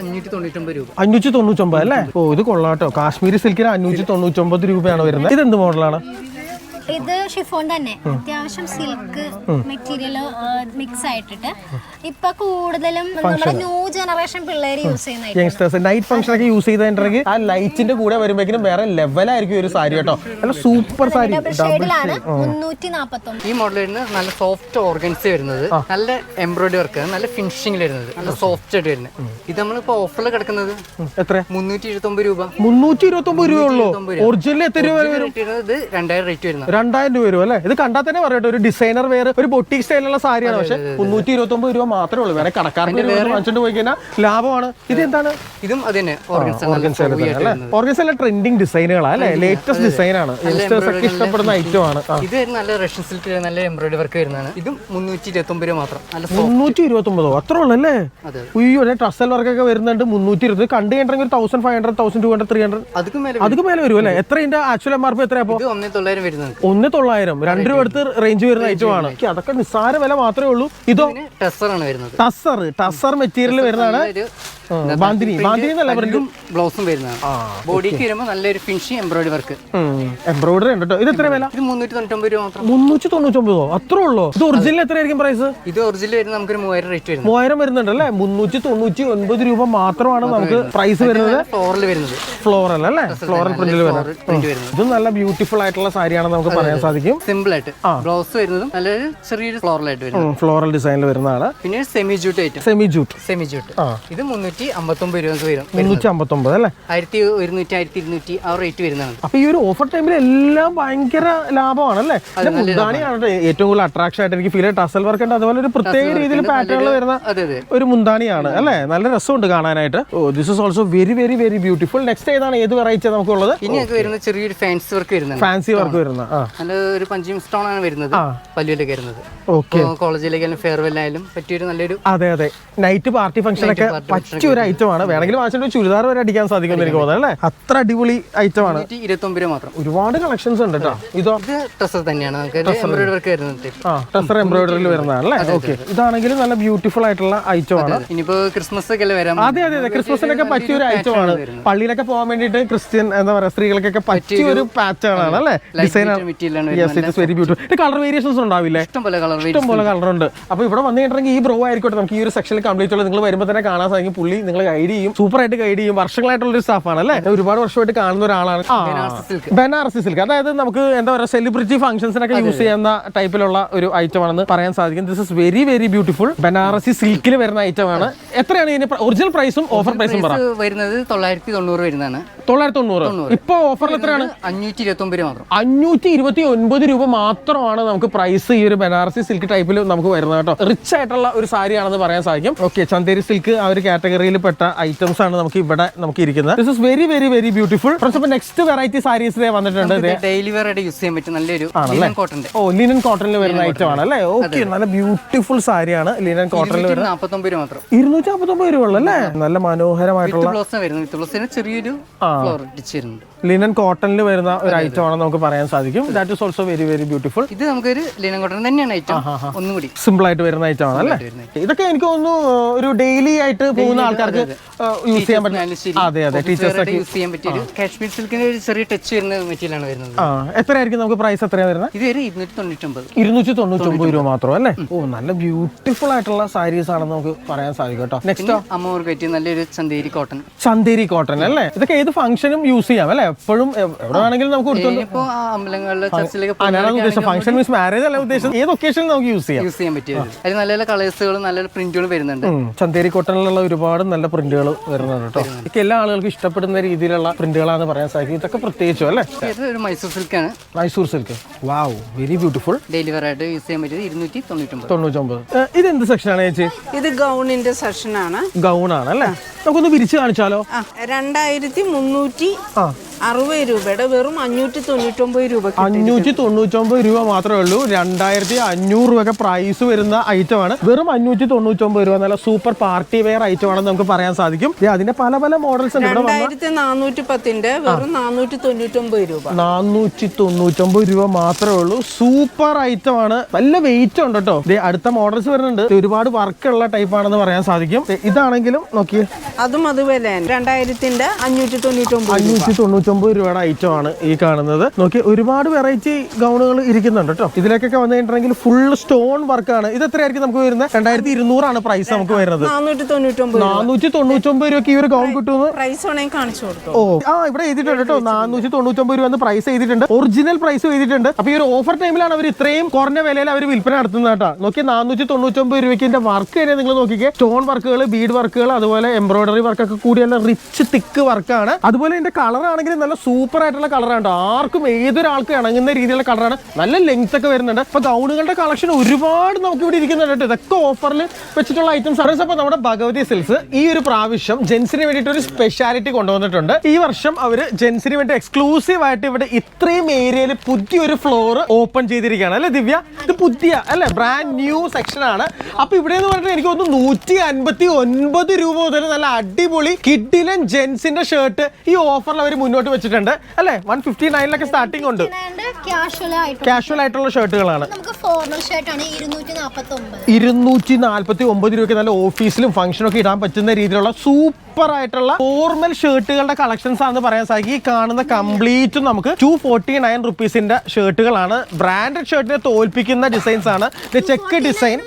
അഞ്ഞൂറ്റി തൊണ്ണൂറ്റൊമ്പത് രൂപ. അഞ്ഞൂറ്റി തൊണ്ണൂറ്റൊമ്പത് അല്ലേ? ഓ ഇത് കൊള്ളാട്ടോ കാശ്മീരി സിൽക്കിന് അഞ്ഞൂറ്റി തൊണ്ണൂറ്റൊമ്പത് രൂപയാണ് വരുന്നത്. ഇത് എന്ത് മോഡലാണ് ഇത് ഷിഫോൺ തന്നെ. അത്യാവശ്യം സിൽക്ക് മെറ്റീരിയൽ മിക്സ് ആയിട്ടിട്ട്. ഇപ്പൊ കൂടുതലും നമ്മുടെ ന്യൂ ജനറേഷൻ പിള്ളേര് യൂസ് ചെയ്യുന്ന നൈറ്റ് ഫംഗ്ഷൻ ഒക്കെ യൂസ് ചെയ്തിട്ടുണ്ടെങ്കിൽ ആ ലൈറ്റിന്റെ കൂടെ വരുമ്പോഴേക്കും വേറെ ലെവലായിരിക്കും ഈ ഒരു സാരി കേട്ടോ. നല്ല സൂപ്പർ സാരി. ഈ മോഡൽ വരുന്നത് നല്ല സോഫ്റ്റ് ഓർഗൻസ് വരുന്നത്. നല്ല എംബ്രോയിഡറി വർക്ക് നല്ല ഫിനിഷിംഗിൽ വരുന്നത്. നല്ല സോഫ്റ്റ് ആയിട്ട് വരുന്നത്. ഇത് നമ്മളിപ്പോ ഓഫറിൽ കിടക്കുന്നത് എത്ര? മുന്നൂറ്റി ഇരുപത്തി ഒമ്പത് രൂപ മുന്നൂറ്റി ഇരുപത്തി ഒമ്പത് രൂപ. ഉള്ളൂ ഒറിജിനൽ എത്ര രൂപ ഇത് രണ്ടായിരം റേറ്റ് വരുന്നത് രണ്ടായിരം രൂപ വരും അല്ലേ? ഇത് കണ്ടാൽ തന്നെ പറയട്ടെ ഒരു ഡിസൈനർ വെയർ ഒരു ബൊട്ടിക് സ്റ്റൈലുള്ള സാരിയാണ്. പക്ഷെ മുന്നൂറ്റി ഇരുപത്തി ഒമ്പത് രൂപ മാത്രമേ ഉള്ളൂ. വേറെ കടക്കാർക്ക് വാങ്ങിച്ചിട്ട് പോയി കഴിഞ്ഞാൽ ലാഭമാണ്. ഇത് എന്താണ്? ഇതും അതന്നെ തന്നെ. ഓർഗൻസ് ഓർഗൻസ് എല്ലാം ട്രെൻഡിങ് ഡിസൈനുകളാണ് അല്ലേ? ലേറ്റസ്റ്റ് ഡിസൈൻ ആണ് യങ്സ്റ്റേഴ്സ് ഒക്കെ ഇഷ്ടപ്പെടുന്ന ഐറ്റം ആണ്. ഇത് നല്ല റഷ്യൻ സിൽക്ക് നല്ല എംബ്രോയിഡറി വർക്ക് വരുന്നതാണ്. ഇതും മുന്നൂറ്റി ഇരുപത്തൊമ്പത് രൂപ മാത്രം. മുന്നൂറ്റി ഇരുപത്തി ഒമ്പതോ അത്ര ഉള്ളല്ലേ. ഉയ്യോ ട്രസൽ വർക്കൊക്കെ വരുന്നുണ്ട്. മുന്നൂറ്റി ഇരുപത് കണ്ടു കഴിഞ്ഞിട്ടുണ്ടെങ്കിൽ ഒരു thousand five hundred thousand two hundred three hundred അതുക്കും മേലെ വരും. അല്ലേ എത്ര ഇതിന്റെ ആക്ച്വൽ എം ആർ പി എത്രയാ ഒന്നേ തൊള്ളായിരം വരുന്നത് ഒന്ന് തൊള്ളായിരം. രണ്ട് രൂപ അടുത്ത് റേഞ്ച് വരുന്ന ഐറ്റം ആണ്. എനിക്ക് അതൊക്കെ നിസ്സാര വില മാത്രമേ ഉള്ളൂ. ഇതോ ടസ്സർ ആണ് വരുന്നത്. ടസർ ടസർ മെറ്റീരിയൽ വരുന്നതാണ്. ബ്ലൗസും വരുന്നതാണ്. ബോഡിക്ക് വരുമ്പോൾ നല്ലൊരു ഫിനിഷിംഗ് എംബ്രോയിഡറി വർക്ക്. എംബ്രോയിഡറി ഉണ്ട് കേട്ടോ ഇത് എത്ര വില? ഇത് മുന്നൂറ്റി തൊണ്ണൂറ്റൊമ്പത് രൂപ മാത്രം. മുന്നൂറ്റി തൊണ്ണൂറ്റൊമ്പതോ അത്രേ ഉള്ളൂ ഇത് ഒറിജിനൽ എത്രയായിരിക്കും പ്രൈസ് ഇത് ഒറിജിനൽ വരുന്നത് നമുക്ക് മൂവായിരം റേറ്റ് വരുന്നത് മൂവായിരം വരുന്നുണ്ട് അല്ലേ മുന്നൂറ്റി തൊണ്ണൂറ്റി ഒൻപത് രൂപ മാത്രമാണ് നമുക്ക് പ്രൈസ് വരുന്നത്. ഫ്ലോറിൽ വരുന്നത്. ഫ്ലോറൽ അല്ലേ? ഫ്ലോറൽ പ്രിന്റിൽ വരുന്നത്. ഇത് നല്ല ബ്യൂട്ടിഫുൾ ആയിട്ടുള്ള സാരിയാണെന്ന് നമുക്ക് പറയാൻ സാധിക്കും. സിമ്പിൾ ആയിട്ട്. ബ്ലൗസ് വരുന്നതും നല്ലൊരു ചെറിയൊരു ഫ്ലോറൽ ആയിട്ട് വരും ഫ്ലോറൽ ഡിസൈനിൽ വരുന്നതാണ്. പിന്നെ semi jute item semi jute semi jute. ഇത് മുന്നൂറ്റി മുന്നൂറ്റി അമ്പത്തൊമ്പത് രൂപ വരും. മുന്നൂറ്റി അമ്പത്തൊമ്പത് അല്ലേ? ആയിരത്തി ഒരുന്നൂറ്റി ആയിരത്തി ഇരുന്നൂറ്റി ആ റേറ്റ് വരുന്നതാണ്. അപ്പൊ ഈ ഒരു ഓഫർ ടൈമിൽ എല്ലാം ഭയങ്കര ലാഭമാണ്. അല്ലേ മുന്താണിയാണ് ഏറ്റവും കൂടുതൽ അട്രാക്ഷൻ ആയിട്ട് എനിക്ക് ഫീൽ ടസൽ വർക്ക് ഉണ്ട്. അതുപോലെ ഒരു പ്രത്യേക രീതിയിൽ പാറ്റേണിൽ വരുന്ന ഒരു മുന്താണിയാണ് അല്ലേ? നല്ല രസമുണ്ട് കാണാനായിട്ട്. ഓ this is also very very very beautiful next ഏതാണ്? ഏത് വെറൈറ്റി നമുക്കുള്ളത്? ഇനി ഞങ്ങൾക്ക് വരുന്ന ചെറിയൊരു ഫാൻസി വർക്ക് വരുന്നത് ഫാൻസി വർക്ക് വരുന്ന നല്ല ഒരു പഞ്ചിങ് സ്റ്റോൺ ആണ് വരുന്നത്. പല്ലുവിലേക്ക് വരുന്നത്. ഓക്കെ കോളേജിലേക്കായാലും ഫെയർവെൽ ആയാലും പറ്റിയൊരു നല്ലൊരു അതെ അതെ. നൈറ്റ് പാർട്ടി ഫംഗ്ഷൻ ഒക്കെ ഒരു ഐറ്റം ആണ്. വേണമെങ്കിൽ വാച്ചിന്റെ ചുരിദാർ വരെ അടിക്കാൻ സാധിക്കും എനിക്ക് തോന്നുന്നത് അല്ലേ? അത്ര അടിപൊളി ഐറ്റം ആണ്. ഇരുപത്തൊമ്പത് മാത്രം. ഒരുപാട് കളക്ഷൻസ് ഉണ്ട് കേട്ടോ ഇതോ? ഡ്രസ്സർ തന്നെയാണ്. എംബ്രോയിഡറി വർക്ക് വരുന്നത് ആ ടെസർ എംബ്രോയിഡറിയിൽ വരുന്നതാണ് അല്ലേ? ഓക്കെ ഇതാണെങ്കിലും നല്ല ബ്യൂട്ടിഫുൾ ആയിട്ടുള്ള ഐറ്റം ആണ്. ഇനിയിപ്പോ ക്രിസ്മസ് ഒക്കെ അല്ലേ അതെ അതെ അതെ. ക്രിസ്മസിനൊക്കെ പറ്റിയ ഒരു ഐറ്റം ആണ്. പള്ളിയിലൊക്കെ പോകാൻ വേണ്ടിയിട്ട് ക്രിസ്ത്യൻ എന്താ പറയാ സ്ത്രീകൾക്കൊക്കെ പറ്റിയ ഒരു പാറ്റേൺ ആണ് അല്ലേ? Design yes it is very beautiful colour variations ഉണ്ടാവില്ലേ? ഇഷ്ടം പോലെ കളർ ഇഷ്ടം പോലെ കളർ ഉണ്ട്. അപ്പൊ ഇവിടെ വന്നു കഴിഞ്ഞിട്ടുണ്ടെങ്കിൽ ഈ ബ്രോ ആയിരിക്കട്ടെ. നമുക്ക് ഈ ഒരു സെക്ഷൻ കംപ്ലീറ്റ് ഉള്ളത് നിങ്ങൾ വരുമ്പോൾ തന്നെ കാണാൻ സാധിക്കും. പുള്ളി നിങ്ങൾ ഗൈഡ് ചെയ്യും സൂപ്പർ ആയിട്ട് ഗൈഡ് ചെയ്യും വർഷങ്ങളായിട്ടുള്ള ഒരു സ്റ്റാഫാണ് അല്ലേ? ഒരുപാട് വർഷമായിട്ട് കാണുന്ന ഒരാളാണ്. ബനാറസി സിൽക്ക് അതായത് നമുക്ക് എന്താ പറയുക സെലിബ്രിറ്റി ഫംഗ്ഷൻസിനൊക്കെ യൂസ് ചെയ്യുന്ന ടൈപ്പിലുള്ള ഒരു ഐറ്റം ആണെന്ന് പറയാൻ സാധിക്കും. This is very very beautiful Banarasi സിൽക്കിൽ വരുന്ന ഐറ്റം ആണ്. എത്രയാണ് ഇതിന്റെ ഒറിജിനൽ പ്രൈസും ഓഫർ പ്രൈസും വരുന്നത് തൊള്ളായിരത്തി തൊണ്ണൂറ് വരുന്നതാണ്. തൊള്ളായിരത്തി തൊണ്ണൂറ്. ഇപ്പൊ ഓഫറിൽ എത്രയാണ്? അഞ്ഞൂറ്റി ഇരുപത്തി മാത്രം. അഞ്ഞൂറ്റി ഇരുപത്തി ഒൻപത് രൂപ മാത്രമാണ് നമുക്ക് പ്രൈസ് ഈ ഒരു ബനാറസി സിൽക്ക് ടൈപ്പിൽ നമുക്ക് വരുന്നത് കേട്ടോ. റിച്ച് ആയിട്ടുള്ള ഒരു സാരിയാണെന്ന് പറയാൻ സാധിക്കും. ഓക്കെ ചന്തേരി സിൽക്ക് ആ ഒരു കാറ്റഗറിയിൽ പെട്ട ഐറ്റംസ് ആണ് നമുക്ക് ഇവിടെ നമുക്ക് ഇരിക്കുന്നത്. This is very very very beautiful friends next variety saris വന്നിട്ടുണ്ട്. ഡെയിലി വെയർ ആയിട്ട് യൂസ് ചെയ്യാൻ പറ്റും നല്ലൊരു കോട്ടന്റെ ഓ ലിനൻ കോട്ടണിൽ വരുന്ന ഐറ്റം ആണ് അല്ലേ ഓക്കെ നല്ല ബ്യൂട്ടിഫുൾ സാരിയാണ് ലിനൻ കോട്ടണിൽ വരുന്ന നാപ്പത്തൊമ്പത് രൂപ മാത്രം. ഇരുന്നൂറ്റി അമ്പത്തൊമ്പത് രൂപ ഉള്ളു അല്ലേ? നല്ല മനോഹരമായിട്ടുള്ള ചെറിയൊരു ബ്ലൗസ് ഫ്ലോർ ടിച്ച് ലിനൻ കോട്ടണിൽ വരുന്ന ഒരു ഐറ്റം ആണെന്ന് നമുക്ക് പറയാൻ സാധിക്കും. That is also very very beautiful ഇത് നമുക്കൊരു ലിനൻ കോട്ടൺ തന്നെയാണ് ഐറ്റം ഒന്നും കൂടി. സിമ്പിൾ ആയിട്ട് വരുന്ന ഐറ്റം ആണ് അല്ലേ ഇതൊക്കെ എനിക്ക് തോന്നുന്നു ഒരു ഡെയിലി ആയിട്ട് പോകുന്ന ആൾക്കാർക്ക് യൂസ് ചെയ്യാൻ പറ്റും അതെ അതെ. ടീച്ചേഴ്സ് യൂസ് ചെയ്യാൻ പറ്റിയ കാശ്മീർ സിൽക്കിന്റെ ഒരു ചെറിയ ടച്ച് വരുന്ന മെറ്റീരിയൽ ആണ് വരുന്നത്. എത്രയായിരിക്കും നമുക്ക് പ്രൈസ് എത്രയാണ് വരുന്നത്? ഇത് ഒരു ഇരുന്നൂറ്റി തൊണ്ണൂറ്റൊമ്പത് ഇരുന്നൂറ്റി തൊണ്ണൂറ്റി രൂപ മാത്രം അല്ലേ ഓ നല്ല ബ്യൂട്ടിഫുൾ ആയിട്ടുള്ള സാരീസ് ആണെന്ന് നമുക്ക് പറയാൻ സാധിക്കും കേട്ടോ. നെക്സ്റ്റ് അമ്മൂർക്ക് പറ്റിയ നല്ലൊരു ചന്തേരി കോട്ടൺ ചന്തേരി കോട്ടൺ അല്ലേ? ഇതൊക്കെ ഏത് ഫംഗ്ഷനും യൂസ് ചെയ്യാം അല്ലെ? എപ്പോഴും എവ്- എവിടെ വേണമെങ്കിലും നമുക്ക് ഫംഗ്ഷൻ മീൻസ് മാരേജ് അല്ല ഉദ്ദേശം ഏത് ഒക്കേഷനിൽ നമുക്ക് യൂസ് ചെയ്യാം. യൂസ് ചെയ്യാൻ പറ്റും. അതിൽ നല്ല നല്ല കളേഴ്സുകളും നല്ല പ്രിന്റുകളും വരുന്നുണ്ട്. ചന്തേരി കോട്ടണിലുള്ള ഒരുപാട് നല്ല പ്രിന്റുകൾ വരുന്നുണ്ട് കേട്ടോ ഇതൊക്കെ എല്ലാ ആളുകൾക്കും ഇഷ്ടപ്പെടുന്ന രീതിയിലുള്ള പ്രിന്റുകളാണെന്ന് പറയാൻ സാധിക്കും. ഇതൊക്കെ പ്രത്യേകിച്ചും അല്ലേ? ഇത് ഒരു Mysore സിൽക്കാണ്. Mysore silk. Wow very beautiful deliver ആയിട്ട് യൂസ് ചെയ്യാൻ പറ്റിയത് ഇരുന്നൂറ്റി തൊണ്ണൂറ്റി ഒമ്പത് ഇത് എന്ത് സെക്ഷനാണ് ചേച്ചി? ഇത് ഗൗണിന്റെ സെക്ഷനാണ് ഗൗൺ ആണ് അല്ലേ? നമുക്കൊന്ന് വിരിച്ചു കാണിച്ചാലോ? രണ്ടായിരത്തി മുന്നൂറ്റി ആ. അറുപത് രൂപയുടെ വെറും അഞ്ഞൂറ്റി തൊണ്ണൂറ്റൊമ്പത് രൂപ അഞ്ഞൂറ്റി തൊണ്ണൂറ്റൊമ്പത് രൂപ മാത്രമേ ഉള്ളൂ. രണ്ടായിരത്തി അഞ്ഞൂറ് രൂപയൊക്കെ പ്രൈസ് വരുന്ന ഐറ്റം ആണ്. വെറും അഞ്ഞൂറ്റി തൊണ്ണൂറ്റൊമ്പത് രൂപ. നല്ല സൂപ്പർ പാർട്ടി വെയർ ഐറ്റം ആണെന്ന് നമുക്ക് പറയാൻ സാധിക്കും. അതിന്റെ പല പല മോഡൽസ് ഉണ്ട്. രണ്ടായിരത്തി നാനൂറ്റി പത്തിന്റെ വെറും നാനൂറ്റി തൊണ്ണൂറ്റൊമ്പത് രൂപ. നാനൂറ്റി തൊണ്ണൂറ്റൊമ്പത് രൂപ മാത്രമേ ഉള്ളൂ. സൂപ്പർ ഐറ്റം ആണ്. നല്ല വെയിറ്റ് ഉണ്ട് കേട്ടോ അടുത്ത മോഡൽസ് വരുന്നുണ്ട്. ഒരുപാട് വർക്ക് ഉള്ള ടൈപ്പ് ആണെന്ന് പറയാൻ സാധിക്കും. ഇതാണെങ്കിലും നോക്കിയേ. അതും അതുപോലെ രണ്ടായിരത്തിന്റെ അഞ്ഞൂറ്റി തൊണ്ണൂറ്റൊമ്പത് അഞ്ഞൂറ്റി തൊണ്ണൂറ്റൊമ്പത് രൂപയുടെ ഐറ്റം ആണ് ഈ കാണുന്നത്. നോക്കി ഒരുപാട് വെറൈറ്റി ഗൗണുകൾ ഇരിക്കുന്നുണ്ട് കേട്ടോ. ഇതിലേക്കൊക്കെ വന്നു കഴിഞ്ഞിട്ടുണ്ടെങ്കിൽ ഫുൾ സ്റ്റോൺ വർക്കാണ് ഇത് എത്രയായിരിക്കും നമുക്ക് വരുന്നത്? രണ്ടായിരത്തി ഇരുന്നൂറാണ് പ്രൈസ് നമുക്ക് വരുന്നത്. നാനൂറ്റി തൊണ്ണൂറ്റൊമ്പത് രൂപയ്ക്ക് ഈ ഒരു ഗൗൺ കിട്ടുന്നു ഓ ആ ഇവിടെ എഴുതിയിട്ടുണ്ട് കേട്ടോ. നാനൂറ്റി തൊണ്ണൂറ്റൊമ്പത് രൂപ എന്ന് പ്രൈസ് എഴുതിയിട്ടുണ്ട്. ഒറിജിനൽ പ്രൈസ് എഴുതിയിട്ടുണ്ട്. അപ്പൊ ഈ ഒരു ഓഫർ ടൈമിലാണ് അവർ ഇത്രയും കുറഞ്ഞ വിലയിൽ അവർ വിൽപ്പന നടത്തുന്നത് കേട്ടോ. നോക്കി നാനൂറ്റി തൊണ്ണൂറ്റൊമ്പത് രൂപയ്ക്ക് ഇതിന്റെ വർക്ക് തന്നെ നിങ്ങൾ നോക്കിക്കേ. സ്റ്റോൺ വർക്കുകൾ ബീഡ് വർക്കുകൾ അതുപോലെ എംബ്രോയിഡറി വർക്കൊക്കെ കൂടിയുള്ള റിച്ച് തിക്ക് വർക്കാണ് അതുപോലെ ഇതിന്റെ കളർ ആണെങ്കിൽ നല്ല സൂപ്പർ ആയിട്ടുള്ള കളറാണ് ആർക്കും ഏതൊരാൾക്കും ഇണങ്ങുന്ന രീതിയിലുള്ള കളറാണ് നല്ല ലെങ്ത് ഒക്കെ വരുന്നുണ്ട്. അപ്പൊ ഗൗണുകളുടെ കളക്ഷൻ ഒരുപാട് നമുക്ക് ഇവിടെ ഇരിക്കുന്നുണ്ട് കേട്ടോ. ഇതൊക്കെ ഓഫറിൽ വെച്ചിട്ടുള്ള ഐറ്റംസ് ആണ്. അപ്പൊ നമ്മുടെ ഭഗവതി സിൽസ് ഈ ഒരു പ്രാവശ്യം ജെൻസിന് വേണ്ടിയിട്ട് ഒരു സ്പെഷ്യാലിറ്റി കൊണ്ടുവന്നിട്ടുണ്ട്. ഈ വർഷം അവർ ജെൻസിന് വേണ്ടി എക്സ്ക്ലൂസീവ് ആയിട്ട് ഇവിടെ ഇത്രയും ഏരിയയിൽ പുതിയൊരു ഫ്ലോർ ഓപ്പൺ ചെയ്തിരിക്കുകയാണ്. അല്ലേ ദിവ്യ? ഇത് പുതിയ അല്ലെ? ബ്രാൻഡ് ന്യൂ സെക്ഷൻ ആണ്. അപ്പൊ ഇവിടെ എന്ന് പറഞ്ഞിട്ട് എനിക്ക് തോന്നുന്നു നൂറ്റി അൻപത്തി ഒൻപത് രൂപ മുതൽ നല്ല അടിപൊളി കിഡിലൻ ജെൻസിന്റെ ഷർട്ട് ഈ ഓഫറിൽ അവർ മുന്നോട്ട് വെച്ചിട്ടുണ്ട്. അല്ലെ? വൺ ഫിഫ്റ്റി നയനിലൊക്കെ സ്റ്റാർട്ടിംഗ് ഉണ്ട്. കാഷ്വൽ ആയിട്ടുള്ള ഷർട്ടുകളാണ്. ഇരുന്നൂറ്റി നാല്പത്തി ഒമ്പത് രൂപയ്ക്ക് നല്ല ഓഫീസിലും ഫംഗ്ഷനും ഒക്കെ ഇടാൻ പറ്റുന്ന രീതിയിലുള്ള സൂപ്പർ ആയിട്ടുള്ള ഫോർമൽ ഷർട്ടുകളുടെ കളക്ഷൻസ് ആണെന്ന് പറയാൻ സാധിക്കും ഈ കാണുന്ന കംപ്ലീറ്റ് നമുക്ക് ടു ഫോർട്ടി നയൻ റുപ്പീസിന്റെ ഷർട്ടുകളാണ് ബ്രാൻഡഡ് ഷർട്ടിനെ തോൽപ്പിക്കുന്ന ഡിസൈൻസ് ആണ്. ചെക്ക് ഡിസൈൻ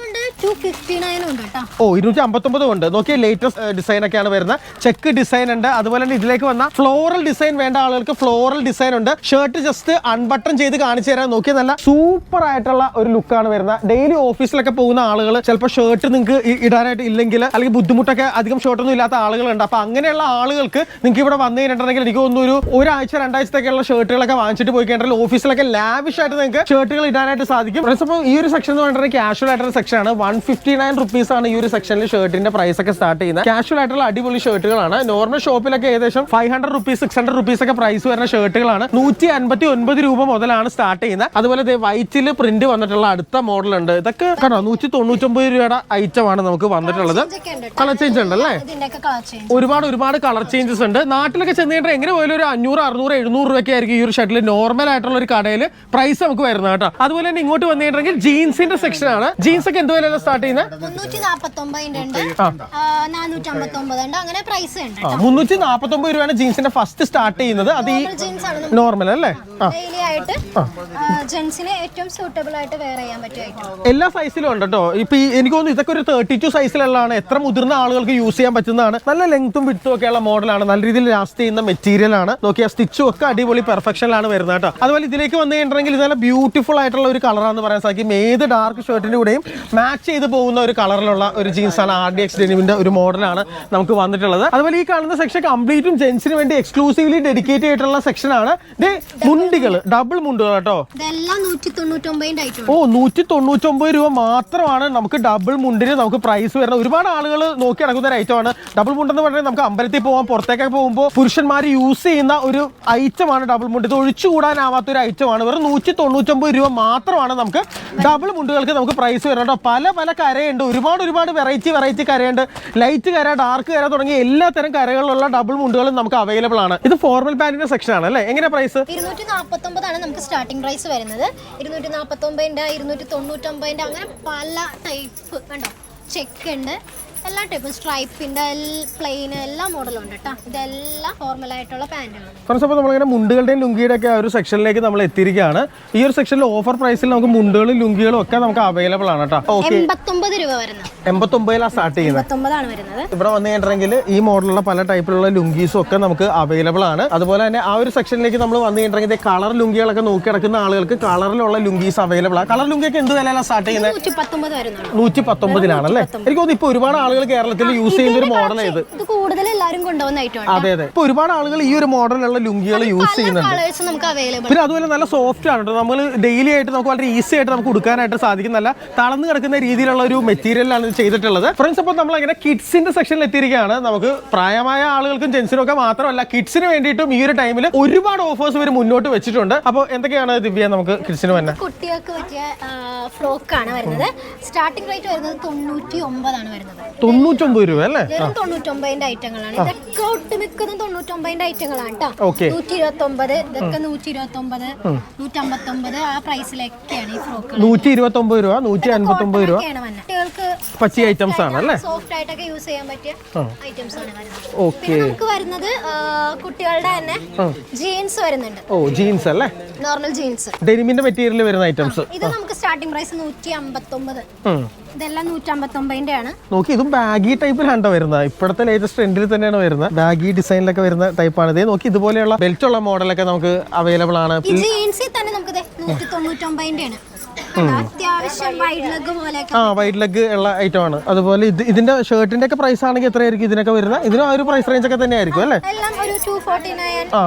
ഓ ഇരുന്നൂറ്റി അമ്പത്തൊമ്പത് ഉണ്ട് നോക്കിയ ലേറ്റസ്റ്റ് ഡിസൈൻ ഒക്കെയാണ് വരുന്നത്. ചെക്ക് ഡിസൈൻ ഉണ്ട്. അതുപോലെ തന്നെ ഇതിലേക്ക് വന്ന ഫ്ലോറൽ ഡിസൈൻ വേണ്ട ആളുകൾക്ക് ഫ്ലോറൽ ഡിസൈൻ ഉണ്ട്. ഷർട്ട് ജസ്റ്റ് അൺബട്ടൺ ചെയ്ത് കാണിച്ചു തരാൻ നോക്കിയ നല്ല സൂപ്പർ ആയിട്ടുള്ള ഒരു ലുക്കാണ് വരുന്നത്. ഡെയിലി ഓഫീസിലൊക്കെ പോകുന്ന ആളുകൾ ചിലപ്പോൾ ഷർട്ട് നിങ്ങൾക്ക് ഇടാനായിട്ട് ഇല്ലെങ്കിൽ അല്ലെങ്കിൽ ബുദ്ധിമുട്ടൊക്കെ അധികം ഷർട്ടൊന്നും ഇല്ലാത്ത ആളുകളുണ്ട്. അപ്പൊ അങ്ങനെയുള്ള ആളുകൾക്ക് നിങ്ങൾക്ക് ഇവിടെ വന്നു കഴിഞ്ഞിട്ടുണ്ടെങ്കിൽ എനിക്ക് തോന്നുന്നു ഒരു ഒരാഴ്ച രണ്ടാഴ്ചത്തേക്കുള്ള ഷർട്ടുകളൊക്കെ വാങ്ങിച്ചിട്ട് പോയി കഴിഞ്ഞാൽ ഓഫീസിലൊക്കെ ലാവിഷ് ആയിട്ട് നിങ്ങൾക്ക് ഷർട്ടുകൾ ഇടാനായിട്ട് സാധിക്കും. അപ്പോൾ ഈ ഒരു സെക്ഷൻ എന്ന് പറഞ്ഞിട്ടുണ്ടെങ്കിൽ കാഷ്വൽ ആയിട്ടുള്ള സെക്ഷൻ ആണ്. വൺ ഫിഫ്റ്റി നയൻ റുപ്പീസ് ആണ് ഈ ഒരു സെക്ഷനിൽ ഷർട്ടിന്റെ പ്രൈസ് ഒക്കെ സ്റ്റാർട്ട് ചെയ്യുന്നത്. കാഷ്വൽ ആയിട്ടുള്ള അടിപൊളി ഷർട്ടുകളാണ് നോർമൽ ഷോപ്പിലൊക്കെ ഏകദേശം five hundred rupees six hundred rupees ഒക്കെ പ്രൈസ് വരുന്ന ഷർട്ടുകളാണ് നൂറ്റി അൻപത്തി ഒൻപത് രൂപ മുതലാണ് സ്റ്റാർട്ട് ചെയ്യുന്നത്. അതുപോലെ വൈറ്റിൽ പ്രിന്റ് വന്നിട്ടുള്ള അടുത്ത മോഡൽ ഉണ്ട്. ഇതൊക്കെ കണ്ടോ? നൂറ്റി തൊണ്ണൂറ്റൊമ്പത് രൂപയുടെ ഐറ്റം ആണ് നമുക്ക് വന്നിട്ടുള്ളത്. കളർ ചേഞ്ച് ഉണ്ട്. അല്ലേ? ഒരുപാട് ഒരുപാട് കളർ ചേഞ്ചസ് ഉണ്ട്. നാട്ടിലൊക്കെ ചെന്ന് കഴിഞ്ഞാൽ എങ്ങനെ പോയാലും ഒരു അഞ്ഞൂറ് അറുന്നൂറ് എഴുന്നൂറ് രൂപയ്ക്ക് ആയിരിക്കും ഈ ഒരു ഷർട്ടിൽ നോർമൽ ആയിട്ടുള്ള ഒരു കടയിൽ പ്രൈസ് നമുക്ക് വരുന്നത് കേട്ടോ. അതുപോലെ തന്നെ ഇങ്ങോട്ട് വന്നു കഴിഞ്ഞിട്ടുണ്ടെങ്കിൽ ജീൻസിന്റെ സെക്ഷൻ ആണ്. ജീൻസ് ഒക്കെ എന്ത് സ്റ്റാർട്ട് ചെയ്യുന്നത്? മുന്നൂറ്റി നാപ്പത്തി ഉണ്ട്. നാനൂറ്റി അമ്പത്തി ഒമ്പത് ഉണ്ട്. അങ്ങനെ പ്രൈസ് ഉണ്ട് ആ മുന്നൂറ്റി ഒമ്പത് രൂപയാണ് ജീൻസിന്റെ ഫസ്റ്റ് സ്റ്റാർട്ട് ചെയ്യുന്നത്? അത് ഈ നോർമൽ അല്ലേ? ആ. ജെൻസിന് ഏറ്റവും സൂട്ടബിൾ ആയിട്ട് വെയർ ചെയ്യാൻ എല്ലാ സൈസിലും ഉണ്ട് കേട്ടോ ഇപ്പൊ എനിക്ക് തോന്നുന്നു ഇതൊക്കെ ഒരു തേർട്ടി ടു സൈസിലുള്ളതാണ് എത്ര മുതിർന്ന ആളുകൾക്ക് യൂസ് ചെയ്യാൻ പറ്റുന്നതാണ്. നല്ല ലെങ്ത്തും വിട്ടും ഉള്ള മോഡലാണ് നല്ല രീതിയിൽ ലാസ്റ്റ് ചെയ്യുന്ന മെറ്റീരിയൽ ആണ്. നോക്കിയാൽ സ്റ്റിച്ചും ഒക്കെ അടിപൊളി പെർഫെക്ഷനിലാണ് വരുന്നത് കേട്ടോ അതുപോലെ ഇതിലേക്ക് വന്നു കഴിഞ്ഞിട്ടുണ്ടെങ്കിൽ ഇത് നല്ല ബ്യൂട്ടിഫുൾ ആയിട്ടുള്ള ഒരു കളറാണെന്ന് പറയാൻ സാധിക്കും. ഏത് ഡാർക്ക് ഷർട്ടിന്റെ കൂടെയും മാച്ച് ചെയ്ത് പോകുന്ന ഒരു കളറിലുള്ള ഒരു ജീൻസ് ആണ് ആർ ഡി എക്സ് ഡെനിമിന്റെ ഒരു മോഡലാണ് നമുക്ക് വന്നിട്ടുള്ളത്. അതുപോലെ ഈ കാണുന്ന സെക്ഷൻ കംപ്ലീറ്റും ജെൻസിന് വേണ്ടി എക്സ്ക്ലൂസീവ്ലി ഡെഡിക്കേറ്റ് ചെയ്തിട്ടുള്ള സെക്ഷൻ ആണ്. മുണ്ടികൾ ഡബിൾ മുണ്ടുകൾ കേട്ടോ. ഇതെല്ലാം നൂറ്റി തൊണ്ണൂറ്റി ഒമ്പത് ഓ നൂറ്റി തൊണ്ണൂറ്റൊമ്പത് രൂപ മാത്രമാണ് നമുക്ക് ഡബിൾ മുണ്ടിന് നമുക്ക് പ്രൈസ് വരുന്നത്. ഒരുപാട് ആളുകൾ നോക്കി നടക്കുന്ന ഒരു ഐറ്റമാണ് ഡബിൾ മുണ്ട് എന്ന് പറഞ്ഞാൽ നമുക്ക് അമ്പലത്തിൽ പോകാം പുറത്തേക്കൊക്കെ പോകുമ്പോൾ പുരുഷന്മാർ യൂസ് ചെയ്യുന്ന ഒരു ഐറ്റമാണ് ഡബിൾ മുണ്ട്. ഇത് ഒഴിച്ചുകൂടാനാവാത്ത ഒരു ഐറ്റമാണ് വെറും നൂറ്റി തൊണ്ണൂറ്റൊമ്പത് രൂപ മാത്രമാണ് നമുക്ക് ഡബിൾ മുണ്ടുകൾക്ക് നമുക്ക് പ്രൈസ് വരുന്നത് കേട്ടോ. പല പല കരയുണ്ട്. ഒരുപാട് ഒരുപാട് വെറൈറ്റി വെറൈറ്റി കരയുണ്ട്. ലൈറ്റ് കര ഡാർക്ക് കര തുടങ്ങിയ എല്ലാ തരം കരകളിലുള്ള ഡബിൾ മുണ്ടുകളും നമുക്ക് അവൈലബിൾ ആണ്. ഇത് ഫോർമൽ പാന്റിന്റെ സെക്ഷൻ ആണ് അല്ലേ? എങ്ങനെ പ്രൈസ് ഇരുന്നൂറ്റി ആണ് നമുക്ക് സ്റ്റാർട്ടിംഗ് പ്രൈസ് വരുന്നത്. ഇരുന്നൂറ്റി ന്റെ ഇരുന്നൂറ്റി തൊണ്ണൂറ്റൊമ്പതിന്റെ അങ്ങനെ പല ടൈപ്പ് കണ്ടോ? ചെക്ക് ഉണ്ട്. എല്ലാ ടൈപ്പും സ്ട്രൈപ്പിന്റെ പ്ലെയിൻ എല്ലാ മോഡലും ഉണ്ട് കേട്ടോ ഇതെല്ലാം ഫോർമൽ ആയിട്ടുള്ള പാന്റുകളാണ് ഫ്രണ്ട്സ് അപ്പോൾ നമ്മളിങ്ങനെ മുണ്ടുകളുടെയും ലുങ്കിയുടെ ഒക്കെ ആ ഒരു സെക്ഷനിലേക്ക് നമ്മൾ എത്തിയിരിക്കുകയാണ്. ഈ ഒരു സെക്ഷനിൽ ഓഫർ പ്രൈസിൽ നമുക്ക് മുണ്ടുകളും ലുങ്കികളും ഒക്കെ നമുക്ക് അവൈലബിൾ ആണ് കേട്ടോ എൺപത്തൊമ്പത് രൂപ വരുന്നത്. എൺപത്തൊമ്പതിലാണ് സ്റ്റാർട്ട് ചെയ്യുന്നത്. വരുന്നത്. ഇവിടെ വന്നു കഴിഞ്ഞിട്ടുണ്ടെങ്കിൽ ഈ മോഡലുള്ള പല ടൈപ്പിലുള്ള ലുങ്കീസും ഒക്കെ നമുക്ക് അവൈലബിൾ ആണ്. അതുപോലെ തന്നെ ആ ഒരു സെക്ഷനിലേക്ക് നമ്മൾ വന്നു കഴിഞ്ഞിട്ടുണ്ടെങ്കിൽ കളർ ലുങ്കികളൊക്കെ നോക്കി നടക്കുന്ന ആളുകൾക്ക് കളറിലുള്ള ലുങ്കീസ് അവൈലബിൾ ആണ് കളർ ലുങ്കിയൊക്കെ എന്ത് വിലയിലാണ് സ്റ്റാർട്ട് ചെയ്യുന്നത്? നൂറ്റി പത്തൊമ്പത് വരുന്നുള്ളൂ. നൂറ്റി പത്തൊമ്പതിലാണല്ലേ? എനിക്ക് തോന്നുന്നു ഇപ്പൊ ഒരുപാട് ആളുകൾ കേരളത്തിൽ യൂസ് ചെയ്യുന്ന ഒരു മോഡൽ ഇത് ഇത് കൂടുതൽ എല്ലാവരും കൊണ്ടുപോകുന്ന അതെ അതെ. ഇപ്പൊ ഒരുപാട് ആളുകൾ ഈ ഒരു മോഡലുള്ള ലുങ്കികൾ യൂസ് ചെയ്യുന്നുണ്ട്. കളേഴ്സ് നമുക്ക് അവൈലബിൾ പിന്നെ അതുപോലെ നല്ല സോഫ്റ്റ് ആണ് കേട്ടോ നമ്മൾ ഡെയിലി ആയിട്ട് നമുക്ക് വളരെ ഈസി ആയിട്ട് നമുക്ക് കൊടുക്കാനായിട്ട് സാധിക്കുന്നല്ല തളർന്നു കിടക്കുന്ന രീതിയിലുള്ള ഒരു മെറ്റീരിയലാണ് ഇത് ചെയ്തിട്ടുള്ളത്. ഫ്രണ്ട്സ് അപ്പോൾ നമ്മൾ അങ്ങനെ കിഡ്സിന്റെ സെക്ഷനിൽ എത്തിയിരിക്കുകയാണ്. നമുക്ക് പ്രായമായ ആളുകൾക്കും ജെൻസിനും ഒക്കെ മാത്രമല്ല കിഡ്സിന് വേണ്ടിയിട്ടും ഈ ഒരു ടൈമിൽ ഒരുപാട് ഓഫേഴ്സ് ഇവർ മുന്നോട്ട് വെച്ചിട്ടുണ്ട്. അപ്പോൾ എന്തൊക്കെയാണ് ദിവ്യ നമുക്ക് കിഡ്സിന് തന്നെ കുട്ടികൾക്ക് പറ്റിയ ഫ്രോക്കാണ് വരുന്നത്. സ്റ്റാർട്ടിംഗ് റേറ്റ് വരുന്നത് തൊണ്ണൂറ്റി ഒമ്പതാണ് വരുന്നത്. തൊണ്ണൂറ്റൊമ്പത് രൂപ അല്ലേ? വെറും തൊണ്ണൂറ്റൊമ്പതിന്റെ ഐറ്റങ്ങളാണ്. ഇതൊക്കെ ഒട്ടുമിക്കതും തൊണ്ണൂറ്റൊമ്പതിന്റെ ഐറ്റങ്ങളാണ് കേട്ടോ Okay. നൂറ്റി ഇരുപത്തി ഒമ്പത് ഇതൊക്കെ നൂറ്റി ഇരുപത്തി ഒമ്പത് നൂറ്റമ്പത്തി ഒമ്പത് ആ പ്രൈസിലൊക്കെയാണ് ഈ ഫ്രോക്കുകൾ നൂറ്റി ഇരുപത്തി ഒമ്പത് രൂപ. നൂറ്റി അൻപത്തി ഒമ്പത് രൂപ കുട്ടികൾക്ക് പച്ചിയ ഐറ്റംസ് ആണ് അല്ലേ? സോഫ്റ്റ് ആയിട്ടൊക്കെ യൂസ് ചെയ്യാൻ പറ്റിയ ഐറ്റംസ് ആണ് വരുന്നത്. ഓക്കെ. പിന്നെ നമുക്ക് വരുന്നത് ആ, കുട്ടികളുടെ തന്നെ ജീൻസ് വരുന്നുണ്ട്. ഓ ജീൻസ് അല്ലേ? Normal jeans. ഡെനിമിന്റെ മെറ്റീരിയൽ വരുന്ന ഐറ്റംസ് ഇത് നമുക്ക് സ്റ്റാർട്ടിംഗ് പ്രൈസ് നൂറ്റി അമ്പത്തൊമ്പത് ഇതെല്ലാം നൂറ്റമ്പത്തൊമ്പതിന്റെ ആണ് നോക്കി ഇതും ബാഗി ടൈപ്പിലാണ് വരുന്നത്. ഇപ്പോഴത്തെ ലേറ്റസ്റ്റ് ട്രെൻഡിൽ തന്നെയാണ് വരുന്നത്. ബാഗി ഡിസൈനിലൊക്കെ വരുന്ന ടൈപ്പാണ് ഇതേ. നോക്കി ഇതുപോലെയുള്ള ബെൽറ്റ് ഉള്ള മോഡലൊക്കെ നമുക്ക് അവൈലബിൾ ആണ്. ജീൻസിൽ തന്നെ നമുക്ക് നൂറ്റി തൊണ്ണൂറ്റൊമ്പതിന്റെ ആണ് ആ വൈഡ് ലെഗ് ഉള്ള ഐറ്റം ആണ്. അതുപോലെ ഇത് ഇതിന്റെ ഷർട്ടിന്റെ ഒക്കെ പ്രൈസ് ആണെങ്കിൽ എത്രയായിരിക്കും ഇതിനൊക്കെ വരുന്നത്? ഇതിനും ആ ഒരു പ്രൈസ് റേഞ്ച് ഒക്കെ തന്നെ ആയിരിക്കും അല്ലേ? എല്ലാം ഒരു ടു ഫോർട്ടി നയൻ ആ.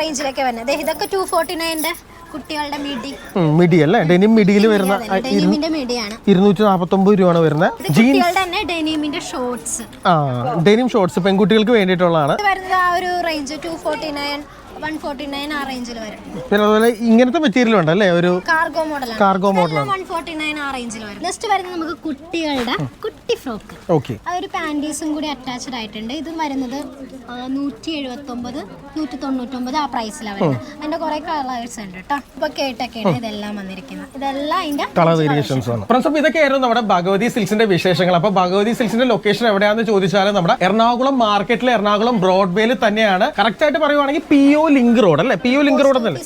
റേഞ്ചിലൊക്കെ വരുന്നത്. ഇതൊക്കെ ടു ഫോർട്ടി നയന്റെ കുട്ടികളുടെ മിഡി മിഡി അല്ലേ? ഡെനിം മിഡിയിൽ വരുന്ന ഡെനിമിന്റെ മിഡിയാണ് ഇരുന്നൂറ്റി നാപ്പത്തൊമ്പത് രൂപയാണ് വരുന്നത്. ജീൻസ് തന്നെ ഡെനിമിന്റെ ഷോർട്സ്. ആ ഡെനിം ഷോർട്സ് പെൺകുട്ടികൾക്ക് വേണ്ടിയിട്ടുള്ളതാണ്. വരുന്നത് ആ ഒരു range two forty nine one forty nine ആ റേഞ്ചിൽ വരും. പിന്നെ അതുപോലെ ഇങ്ങനത്തെ മെറ്റീരിയൽ ഉണ്ട് അല്ലേ ഒരു cargo model cargo model one forty nine ആ റേഞ്ചിൽ വരും. നെക്സ്റ്റ് വരുന്നത് നമുക്ക് കുട്ടികളുടെ കുട്ടി ഫ്രോക്ക് ഓക്കെ അതൊരു പാന്റീസും കൂടി അറ്റാച്ച്ഡ് ആയിട്ടുണ്ട്. ഇത് വരുന്നത് നൂറ്റി എഴുപത്തി ഒമ്പത് നൂറ്റി തൊണ്ണൂറ്റൊമ്പത് ആ പ്രൈസിലാണ് വരുന്നത് അതിന്റെ കുറെ കളേഴ്സ് ഉണ്ട് കേട്ടോ ഇപ്പൊ കേട്ടൊക്കെയാണ് ഇതെല്ലാം വന്നിരിക്കുന്നത്. ഇതെല്ലാം അതിന്റെ കളർ വേരിയേഷൻസ് ആണ്. ഫ്രണ്ട്സ് അപ്പോൾ ഇതൊക്കെയായിരുന്നു നമ്മുടെ ഭഗവതി സിൽസിന്റെ വിശേഷങ്ങൾ. അപ്പോൾ ഭഗവതി സിൽസിന്റെ ലൊക്കേഷൻ എവിടെയാണെന്ന് ചോദിച്ചാൽ നമ്മുടെ എറണാകുളം മാർക്കറ്റിലെ എറണാകുളം ബ്രോഡ്വേയിൽ തന്നെയാണ്. കറക്റ്റ് ആയിട്ട് പറയുവാണെങ്കിൽ പി ഒ ലിങ്ക് റോഡ് അല്ലേ? പി ഒ ലിങ്ക് റോഡ് എന്നല്ലേ.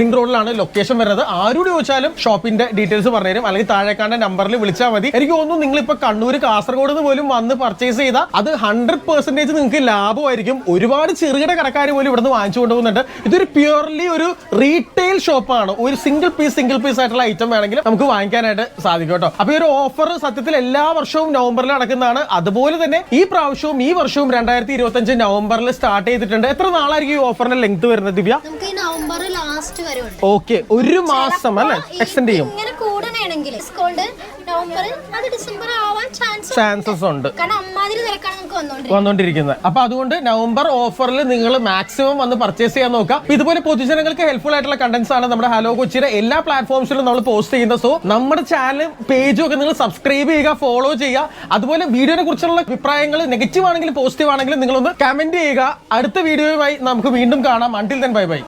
ലിങ്ക് റോഡിലാണ് ലൊക്കേഷൻ വരുന്നത്. ആരോട് ചോദിച്ചാലും ഷോപ്പിന്റെ ഡീറ്റെയിൽസ് പറഞ്ഞുതരും. അല്ലെങ്കിൽ താഴേക്കാണ്ട നമ്പറിൽ വിളിച്ചാൽ മതി. എനിക്ക് തോന്നുന്നു നിങ്ങൾ ഇപ്പൊ കണ്ണൂർ കാസർഗോഡ് നിന്ന് പോലും വന്ന് പർച്ചേസ് ചെയ്താൽ അത് ഹൺഡ്രഡ് പെർസെന്റേജ് നിങ്ങൾക്ക് ലാഭമായിരിക്കും. ഒരുപാട് ചെറുകിട കടക്കാർ പോലും ഇവിടുന്ന് വാങ്ങിച്ചു കൊണ്ടുപോകുന്നുണ്ട്. ഇതൊരു പ്യുവർലി ഒരു റീറ്റെയിൽ ഷോപ്പാണ് ഒരു സിംഗിൾ പീസ് സിംഗിൾ പീസ് ആയിട്ടുള്ള ഐറ്റം വേണമെങ്കിൽ നമുക്ക് വാങ്ങിക്കാനായിട്ട് സാധിക്കും കേട്ടോ. അപ്പൊ ഈ ഒരു ഓഫർ സത്യത്തിൽ എല്ലാ വർഷവും നവംബറിൽ നടക്കുന്നതാണ്. അതുപോലെ തന്നെ ഈ പ്രാവശ്യവും ഈ വർഷവും രണ്ടായിരത്തി ഇരുപത്തി അഞ്ച് നവംബറിൽ സ്റ്റാർട്ട് ചെയ്തിട്ടുണ്ട്. എത്ര നാളായിരിക്കും ഈ ഓഫറിന്റെ ലെങ്ത് വരുന്നത് ദിവ്യ? നമുക്ക് ഈ നവംബർ ലാസ്റ്റ് വരെ ഉണ്ട്. ഓക്കെ ഒരു മാസം അല്ലെ? എക്സ്റ്റെൻഡ് ചെയ്യും. ഇങ്ങനെ കൂടണമെങ്കിൽ ഡിസ്കൗണ്ട് നവംബറിൽ അത് ഡിസംബർ ആവാൻ ചാൻസ് ചാൻസസ് ഉണ്ട്. കാരണം അമ്മാതിരി തിരക്കാണ് നമുക്ക് വന്നുകൊണ്ടിരിക്കുന്നത് അപ്പൊ അതുകൊണ്ട് നവംബർ ഓഫറിൽ നിങ്ങൾ മാക്സിമം വന്ന് പർച്ചേസ് ചെയ്യാൻ നോക്കുക. ഇതുപോലെ പൊതുജനങ്ങൾക്ക് ഹെൽപ്ഫുൾ ആയിട്ടുള്ള കണ്ടന്റ്സ് ആണ് നമ്മുടെ ഹലോ കൊച്ചിയുടെ എല്ലാ പ്ലാറ്റ്ഫോംസിലും നമ്മൾ പോസ്റ്റ് ചെയ്യുന്നത്. സോ നമ്മുടെ ചാനൽ പേജും ഒക്കെ നിങ്ങൾ സബ്സ്ക്രൈബ് ചെയ്യുക ഫോളോ ചെയ്യുക. അതുപോലെ വീഡിയോനെ കുറിച്ചുള്ള അഭിപ്രായങ്ങൾ നെഗറ്റീവ് ആണെങ്കിലും പോസിറ്റീവ് ആണെങ്കിലും നിങ്ങളൊന്ന് കമന്റ് ചെയ്യുക. അടുത്ത വീഡിയോയുമായി നമുക്ക് വീണ്ടും കാണാം. Until then bye bye